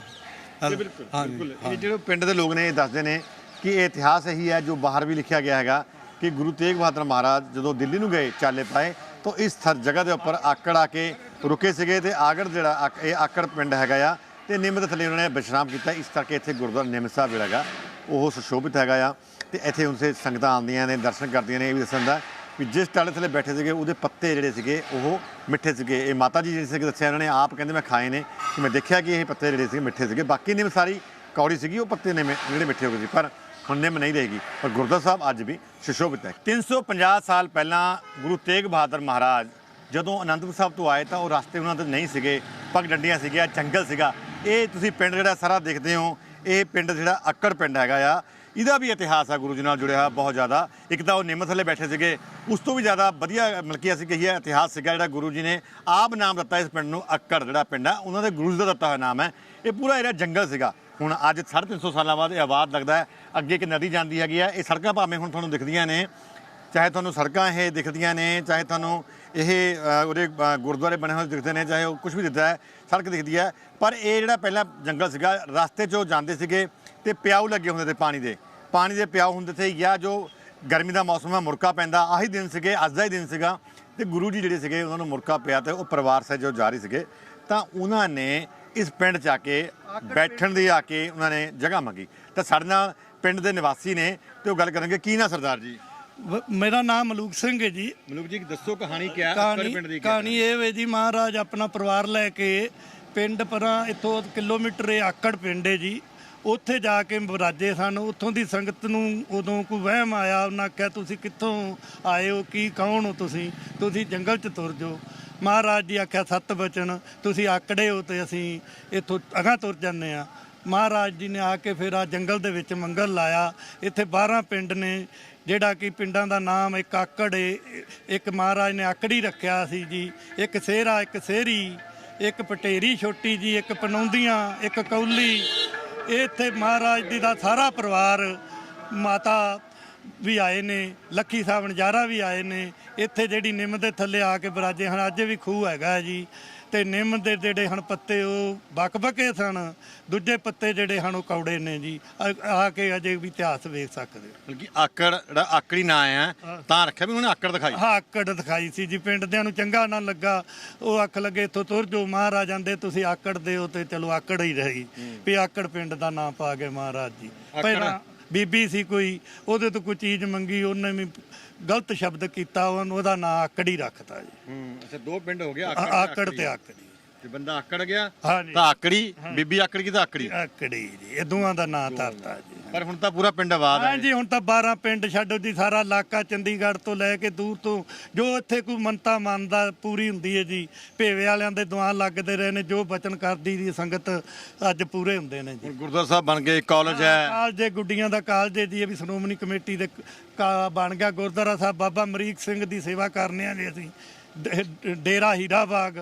Speaker 1: ਇਹ ਬਿਲਕੁਲ। ਇਹ ਜਿਹੜੇ ਪਿੰਡ ਦੇ ਲੋਕ ਨੇ ਇਹ ਦੱਸਦੇ ਨੇ ਕਿ ਇਹ ਇਤਿਹਾਸ ਇਹੀ ਹੈ ਜੋ ਬਾਹਰ ਵੀ ਲਿਖਿਆ ਗਿਆ ਹੈਗਾ ਕਿ ਗੁਰੂ ਤੇਗ ਬਹਾਦਰ ਮਹਾਰਾਜ ਜਦੋਂ ਦਿੱਲੀ ਨੂੰ ਗਏ ਚਾਲੇ ਪਾਏ ਤਾਂ ਇਸ ਥਰ ਜਗ੍ਹਾ ਦੇ ਉੱਪਰ ਆਕੜ ਆ ਕੇ ਰੁਕੇ ਸੀਗੇ ਤੇ ਆਗੜ ਜਿਹੜਾ ਇਹ ਆਕੜ ਪਿੰਡ ਹੈਗਾ ਆ ਤੇ ਨਿੰਮ ਦੇ ਥੱਲੇ ਉਹਨਾਂ ਨੇ ਵਿਸ਼ਰਾਮ ਕੀਤਾ। ਇਸ ਕਰਕੇ ਇੱਥੇ ਗੁਰਦੁਆਰਾ ਨਿੰਮ ਸਾਹਿਬ ਜਿਹੜਾ ਹੈਗਾ ਉਹ ਸੁਸ਼ੋਭਿਤ ਹੈਗਾ ਆ। ਤੇ ਇੱਥੇ ਉਨਸੇ ਸੰਗਤਾਂ ਆਉਂਦੀਆਂ ਨੇ, ਦਰਸ਼ਨ ਕਰਦੀਆਂ ਨੇ, ਇਹ ਵੀ ਦੱਸਣ ਦਾ ਵੀ ਜਿਸ ਟਾਲੇ ਥੱਲੇ ਬੈਠੇ ਸੀਗੇ, ਉਹਦੇ ਪੱਤੇ ਜਿਹੜੇ ਸੀਗੇ, ਉਹ ਮਿੱਠੇ ਸੀਗੇ। ਇਹ ਮਾਤਾ ਜੀ ਜਿਹੜੇ ਸੀਗੇ, ਦੱਸਿਆ ਇਹਨਾਂ ਨੇ, ਆਪ ਕਹਿੰਦੇ ਮੈਂ ਖਾਏ ਨੇ ਕਿ ਮੈਂ ਦੇਖਿਆ ਕਿ ਇਹ ਪੱਤੇ ਜਿਹੜੇ ਸੀਗੇ, ਮਿੱਠੇ ਸੀਗੇ। ਬਾਕੀ ਨਿੰਮ ਸਾਰੀ ਕੌੜੀ ਸੀਗੀ, ਉਹ ਪੱਤੇ ਨੇ ਜਿਹੜੇ ਮਿੱਠੇ ਹੋ ਗਏ ਸੀ, ਪਰ ਹੁਣ ਨਿੰਮ ਨਹੀਂ ਰਹੇਗੀ। ਪਰ ਗੁਰਦੁਆਰਾ ਸਾਹਿਬ ਅੱਜ ਵੀ ਸੁਸ਼ੋਭਿਤ ਹੈ। 350 ਸਾਲ ਪਹਿਲਾਂ ਗੁਰੂ ਤੇਗ ਬਹਾਦਰ ਮਹਾਰਾਜ ਜਦੋਂ ਅਨੰਦਪੁਰ ਸਾਹਿਬ ਤੋਂ ਆਏ ਤਾਂ ਉਹ ਰਸਤੇ ਉਹਨਾਂ ਦੇ ਨਹੀਂ ਸੀਗੇ, ਪਗ ਡੰਡੀਆਂ ਸੀਗੀਆਂ, ਜੰਗਲ ਸੀਗਾ। ਇਹ ਤੁਸੀਂ ਪਿੰਡ ਜਿਹੜਾ ਸਾਰਾ ਦੇਖਦੇ ਹੋ, ਇਹ ਪਿੰਡ ਜਿਹੜਾ ਅੱਕੜ ਪਿੰਡ ਹੈਗਾ ਆ ਇਹਦਾ ਵੀ ਇਤਿਹਾਸ ਆ ਗੁਰੂ ਜੀ ਨਾਲ ਜੁੜਿਆ ਹੋਇਆ ਬਹੁਤ ਜ਼ਿਆਦਾ। ਇੱਕ ਤਾਂ ਉਹ ਨਿੰਮ ਥੱਲੇ ਬੈਠੇ ਸੀਗੇ। ਉਸ ਤੋਂ ਵੀ ਜ਼ਿਆਦਾ ਵਧੀਆ ਮਤਲਬ ਕਿ ਅਸੀਂ ਕਹੀਏ ਇਤਿਹਾਸ ਸੀਗਾ ਜਿਹੜਾ ਗੁਰੂ ਜੀ ਨੇ ਆਪ ਨਾਮ ਦਿੱਤਾ ਇਸ ਪਿੰਡ ਨੂੰ, ਅੱਕੜ ਜਿਹੜਾ ਪਿੰਡ ਆ। ਉਹਨਾਂ ਦੇ ਗੁਰੂ ਜੀ ਦਾ ਦਿੱਤਾ ਹੋਇਆ ਨਾਮ ਹੈ। ਇਹ ਪੂਰਾ ਏਰੀਆ ਜੰਗਲ ਸੀਗਾ। ਹੁਣ ਅੱਜ 350 ਸਾਲਾਂ ਬਾਅਦ ਇਹ ਆਬਾਦ ਲੱਗਦਾ ਹੈ। ਅੱਗੇ ਇੱਕ ਨਦੀ ਜਾਂਦੀ ਹੈਗੀ ਆ। ਇਹ ਸੜਕਾਂ ਭਾਵੇਂ ਹੁਣ ਤੁਹਾਨੂੰ ਦਿਖਦੀਆਂ ਨੇ, ਚਾਹੇ ਤੁਹਾਨੂੰ ਸੜਕਾਂ ਇਹ ਦਿਖਦੀਆਂ ਨੇ, ਚਾਹੇ ਤੁਹਾਨੂੰ ਇਹ ਉਹਦੇ ਗੁਰਦੁਆਰੇ ਬਣੇ ਹੋਏ ਦਿਖਦੇ ਨੇ, ਚਾਹੇ ਉਹ ਕੁਝ ਵੀ ਦਿਖਦਾ ਹੈ, ਸੜਕ ਦਿਖਦੀ ਹੈ। ਪਰ ਇਹ ਜਿਹੜਾ ਪਹਿਲਾਂ ਜੰਗਲ ਸੀਗਾ, ਰਸਤੇ 'ਚੋਂ ਜਾਂਦੇ ਸੀਗੇ। ਤੇ ਪਿਆਉ ਲੱਗੇ ਹੁੰਦੇ ਤੇ ਪਾਣੀ ਦੇ। ਪਾਣੀ ਦੇ ਪਿਆਉ ਹੁੰਦੇ ਤੇ ਜਾਂ ਜੋ ਗਰਮੀ ਦਾ ਮੌਸਮ ਹੈ ਮੁਰਕਾ ਪੈਂਦਾ। ਆਹੀ ਦਿਨ ਸੀਗੇ ਅੱਜ ਦਾ ਹੀ ਦਿਨ ਸੀਗਾ। ਤੇ ਗੁਰੂ ਜੀ ਜਿਹੜੇ ਸੀਗੇ ਉਹਨਾਂ ਨੂੰ ਮੁਰਕਾ ਪਿਆ ਤੇ ਉਹ ਪਰਿਵਾਰ ਸੇ ਜੋ ਜਾ ਰਹੀ ਸੀਗੇ ਤਾਂ ਉਹਨਾਂ ਨੇ ਇਸ ਪਿੰਡ 'ਚ ਆ ਕੇ ਬੈਠਣ ਦੀ ਆ ਕੇ ਉਹਨਾਂ ਨੇ ਜਗ੍ਹਾ ਮੰਗੀ। ਤਾਂ ਸਾਡੇ ਨਾਲ ਪਿੰਡ ਦੇ ਨਿਵਾਸੀ ਨੇ ਤੇ ਉਹ ਗੱਲ ਕਰਨਗੇ। ਕੀ ਨਾ ਸਰਦਾਰ ਜੀ?
Speaker 18: ਮੇਰਾ ਨਾਮ ਮਲੂਕ ਸਿੰਘ ਹੈ ਜੀ।
Speaker 1: ਮਲੂਕ ਜੀ ਦੱਸੋ ਕਹਾਣੀ ਕੀ ਹੈ?
Speaker 18: ਕਹਾਣੀ ਕਹਾਣੀ ਇਹ ਵੇ ਜੀ ਮਹਾਰਾਜ ਆਪਣਾ ਪਰਿਵਾਰ ਲੈ ਕੇ ਪਿੰਡ ਪਰਾਂ ਇੱਥੋਂ ਕਿਲੋਮੀਟਰ ਇਹ ਆਕੜ ਪਿੰਡ ਹੈ ਜੀ। ਉੱਥੇ ਜਾ ਕੇ ਬਰਾਜੇ ਸਨ, ਉੱਥੋਂ ਦੀ ਸੰਗਤ ਨੂੰ ਉਦੋਂ ਕੋਈ ਵਹਿਮ ਆਇਆ, ਉਹਨਾਂ ਕਿਹਾ, ਤੁਸੀਂ ਕਿੱਥੋਂ ਆਏ ਹੋ? ਕੀ, ਕੌਣ ਹੋ ਤੁਸੀਂ? ਤੁਸੀਂ ਜੰਗਲ 'ਚ ਤੁਰ ਜਾਓ। ਮਹਾਰਾਜ ਜੀ ਆਖਿਆ, ਸੱਤ ਬਚਨ, ਤੁਸੀਂ ਆਕੜੇ ਹੋ ਤੇ ਅਸੀਂ ਇੱਥੋਂ ਅਗਾਂ ਤੁਰ ਜਾਂਦੇ ਆ ਮਹਾਰਾਜ ਜੀ ਨੇ ਆ ਕੇ ਫਿਰ ਆ ਜੰਗਲ ਦੇ ਵਿੱਚ ਮੰਗਲ ਲਾਇਆ। ਇੱਥੇ 12 ਪਿੰਡ ਨੇ, ਜਿਹੜਾ ਕਿ ਪਿੰਡਾਂ ਦਾ ਨਾਮ ਇੱਕ ਆਕੜ ਏ, ਇੱਕ ਮਹਾਰਾਜ ਨੇ ਆਕੜੀ ਰੱਖਿਆ ਸੀ ਜੀ। ਇੱਕ ਸੇਰਾ, ਇੱਕ ਸੇਰੀ, ਇੱਕ ਪਟੇਰੀ ਛੋਟੀ ਜੀ, ਇੱਕ ਪਨੌਂਦੀਆਂ, ਇੱਕ ਕੌਲੀ ਇੱਥੇ ਮਹਾਰਾਜ ਜੀ ਦਾ ਸਾਰਾ ਪਰਿਵਾਰ ਮਾਤਾ ਵੀ ਆਏ ਨੇ, ਲੱਖੀ ਸਾਹਿਬ ਨਜ਼ਾਰਾ ਵੀ ਆਏ ਨੇ। ਇੱਥੇ ਜਿਹੜੀ ਨਿੰਮ ਦੇ ਥੱਲੇ ਆ ਕੇ ਬਰਾਜੇ ਹਨ, ਅੱਜ ਵੀ ਖੂਹ ਹੈਗਾ ਜੀ। ਤੇ ਨਿੰਮ ਦੇ ਜਿਹੜੇ ਹਨ ਪੱਤੇ ਉਹ ਬਕਬਕੇ ਸਨ। ਦੂਜੇ ਪੱਤੇ ਜਿਹੜੇ ਹਨ ਉਹ ਕੌੜੇ ਨੇ ਜੀ। ਆ ਆ ਕੇ ਅਜੇ ਵੀ ਇਤਿਹਾਸ ਵੇਖ ਸਕਦੇ ਹੋ।
Speaker 1: ਬਲਕਿ ਆਕੜ ਜਿਹੜਾ ਆਕੜੀ ਨਾਂ ਆ ਤਾਂ ਰੱਖਿਆ ਵੀ ਉਹਨੇ ਆਕੜ ਦਿਖਾਈ?
Speaker 18: ਹਾਂ ਆਕੜ ਦਿਖਾਈ ਸੀ ਜੀ। ਪਿੰਡ ਦਿਆਂ ਨੂੰ ਚੰਗਾ ਨਾ ਲੱਗਾ। ਉਹ ਅੱਖ ਲੱਗੇ ਇੱਥੋਂ ਤੁਰ ਜੋ ਮਹਾਰਾਜ ਆਂਦੇ ਤੁਸੀਂ ਆਕੜ ਦਿਓ ਤੇ ਚਲੋ ਆਕੜ ਹੀ ਰਹੀ। ਵੀ ਆਕੜ ਪਿੰਡ ਦਾ ਨਾਂ ਪਾ ਗਏ ਮਹਾਰਾਜ ਜੀ। ਪਹਿਲਾਂ ਬੀਬੀ ਸੀ ਕੋਈ ਉਹਦੇ ਤੋਂ ਕੋਈ ਚੀਜ਼ ਮੰਗੀ ਉਹਨੇ ਵੀ ਗਲਤ ਸ਼ਬਦ ਕੀਤਾ ਉਹਨੂੰ ਉਹਦਾ ਨਾਂ ਆਕੜ ਹੀ ਰੱਖਤਾ ਜੀ।
Speaker 1: ਹੂੰ ਅੱਛਾ ਦੋ ਪਿੰਡ ਹੋ ਗਏ
Speaker 18: ਆ- ਆਕੜ ਤੇ ਆਕੜੀ।
Speaker 1: ਤੇ ਬੰਦਾ ਆਕੜ ਗਿਆ
Speaker 18: ਹਾਂਜੀ।
Speaker 1: ਤਾਂ ਆਕੜੀ ਬੀਬੀ ਆਕੜ ਗਈ ਤਾਂ ਆਕੜੀ?
Speaker 18: ਆਕੜੀ ਜੀ ਇਹ ਦੋਵਾਂ ਦਾ ਨਾਂ ਧਰਤਾ ਜੀ।
Speaker 1: ਪਰ ਹੁਣ ਤਾਂ ਪੂਰਾ ਪਿੰਡ ਆਬਾਦ ਹੈ
Speaker 18: ਹਾਂਜੀ ਹੁਣ ਤਾਂ 12 ਪਿੰਡ ਛੱਡੋ ਜੀ ਸਾਰਾ ਇਲਾਕਾ ਚੰਡੀਗੜ੍ਹ ਤੋਂ ਲੈ ਕੇ ਦੂਰ ਤੋਂ ਜੋ ਇੱਥੇ ਕੋਈ ਮੰਨਤਾ ਮੰਨਦਾ ਪੂਰੀ ਹੁੰਦੀ ਹੈ ਜੀ ਭੇਵੇ ਵਾਲਿਆਂ ਦੇ ਦੁਆਨ ਲੱਗਦੇ ਰਹੇ ਨੇ ਜੋ ਬਚਨ ਕਰਦੀ ਦੀ ਸੰਗਤ ਅੱਜ ਪੂਰੇ ਹੁੰਦੇ ਨੇ ਜੀ।
Speaker 1: ਗੁਰਦੁਆਰਾ ਸਾਹਿਬ ਬਣ ਗਏ ਕਾਲਜ ਹੈ।
Speaker 18: ਕਾਲਜ ਦੇ ਗੁੱਡੀਆਂ ਦਾ ਕਾਲਜ ਹੈ ਜੀ ਇਹ ਵੀ ਸ਼੍ਰੋਮਣੀ ਕਮੇਟੀ ਦੇ ਕਾ- ਬਣ ਗਿਆ। ਗੁਰਦੁਆਰਾ ਸਾਹਿਬ ਬਾਬਾ ਅਮਰੀਕ ਸਿੰਘ ਦੀ ਸੇਵਾ ਕਰਨੇ ਆ ਜੀ ਅਸੀਂ ਡੇ- ਡੇਰਾ ਹੀਰਾ ਬਾਗ।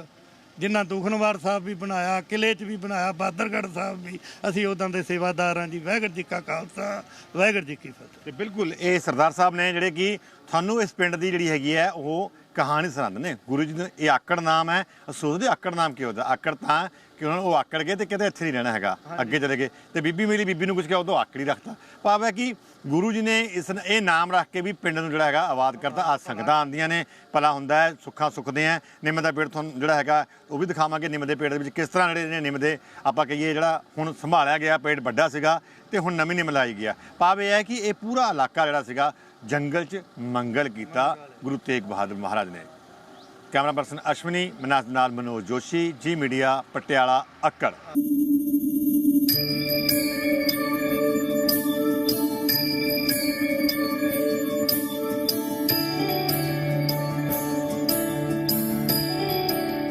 Speaker 18: ਜਿਨ੍ਹਾਂ ਦੁਖਨਵਾਰ ਸਾਹਿਬ ਵੀ ਬਣਾਇਆ ਕਿਲੇ 'ਚ ਵੀ ਬਣਾਇਆ, ਬਾਦਰਗੜ੍ਹ ਸਾਹਿਬ ਵੀ, ਅਸੀਂ ਉਦੋਂ ਦੇ ਸੇਵਾਦਾਰ ਹਾਂ ਜੀ। ਵਾਹਿਗੁਰੂ ਜੀ ਕਾ ਖਾਲਸਾ, ਵਾਹਿਗੁਰੂ ਜੀ ਕੀ ਫਤਿਹ।
Speaker 1: ਤੇ ਬਿਲਕੁਲ, ਇਹ ਸਰਦਾਰ ਸਾਹਿਬ ਨੇ ਜਿਹੜੇ ਕਿ ਤੁਹਾਨੂੰ ਇਸ ਪਿੰਡ ਦੀ ਜਿਹੜੀ ਹੈਗੀ ਹੈ, ਉਹ ਕਹਾਣੀ ਸੁਣਾਉਂਦੇ ਨੇ। ਗੁਰੂ ਜੀ ਦਾ ਇਹ ਆਕੜ ਨਾਮ ਹੈ। ਸੋਚਦੇ ਆਕੜ ਨਾਮ ਕੀ ਹੁੰਦਾ? ਆਕੜ ਤਾਂ ਕਿ ਉਹਨਾਂ ਨੂੰ ਉਹ ਆਕੜ ਗਏ ਤੇ ਕਿਤੇ ਇੱਥੇ ਨਹੀਂ ਰਹਿਣਾ ਹੈਗਾ। ਅੱਗੇ ਚਲੇ ਗਏ। ਤੇ ਬੀਬੀ ਮੇਰੀ ਬੀਬੀ ਨੂੰ ਕੁਝ ਕਿਹਾ ਉਦੋਂ ਆਕੜੀ ਰੱਖਤਾ। ਭਾਵ ਹੈ ਕਿ ਗੁਰੂ ਜੀ ਨੇ ਇਸ ਇਹ ਨਾਮ ਰੱਖ ਕੇ ਵੀ ਪਿੰਡ ਨੂੰ ਜਿਹੜਾ ਹੈਗਾ ਆਬਾਦ ਕਰਤਾ। ਆ ਸੰਗਤਾਂ ਆਉਂਦੀਆਂ ਨੇ, ਭਲਾ ਹੁੰਦਾ ਹੈ, ਸੁੱਖਾਂ ਸੁੱਖਦੇ ਆ। ਨਿੰਮ ਦਾ ਪੇੜ ਤੁਹਾਨੂੰ ਜਿਹੜਾ ਹੈਗਾ, ਉਹ ਵੀ ਦਿਖਾਵਾਂਗੇ। ਨਿੰਮ ਦੇ ਪੇੜ ਦੇ ਵਿੱਚ ਕਿਸ ਤਰ੍ਹਾਂ ਜਿਹੜੇ ਨੇ ਨਿੰਮ ਦੇ, ਆਪਾਂ ਕਹੀਏ ਜਿਹੜਾ ਹੁਣ ਸੰਭਾਲਿਆ ਗਿਆ ਪੇੜ ਵੱਡਾ ਸੀਗਾ ਤੇ ਹੁਣ ਨਵੀਂ ਨਿੰਮ ਲਾਈ ਗਿਆ ਭਾਵ ਇਹ ਹੈ ਕਿ ਇਹ ਪੂਰਾ ਇਲਾਕਾ ਜਿਹੜਾ ਸੀਗਾ, ਜੰਗਲ 'ਚ ਮੰਗਲ ਕੀਤਾ ਗੁਰੂ ਤੇਗ ਬਹਾਦਰ ਮਹਾਰਾਜ ਨੇ। ਕੈਮਰਾ ਪਰਸਨ ਅਸ਼ਵਨੀ ਮਨਾਜ ਨਾਲ ਮਨੋਜ ਜੋਸ਼ੀ, ਜੀ ਮੀਡੀਆ, ਪਟਿਆਲਾ, ਅੱਕੜ।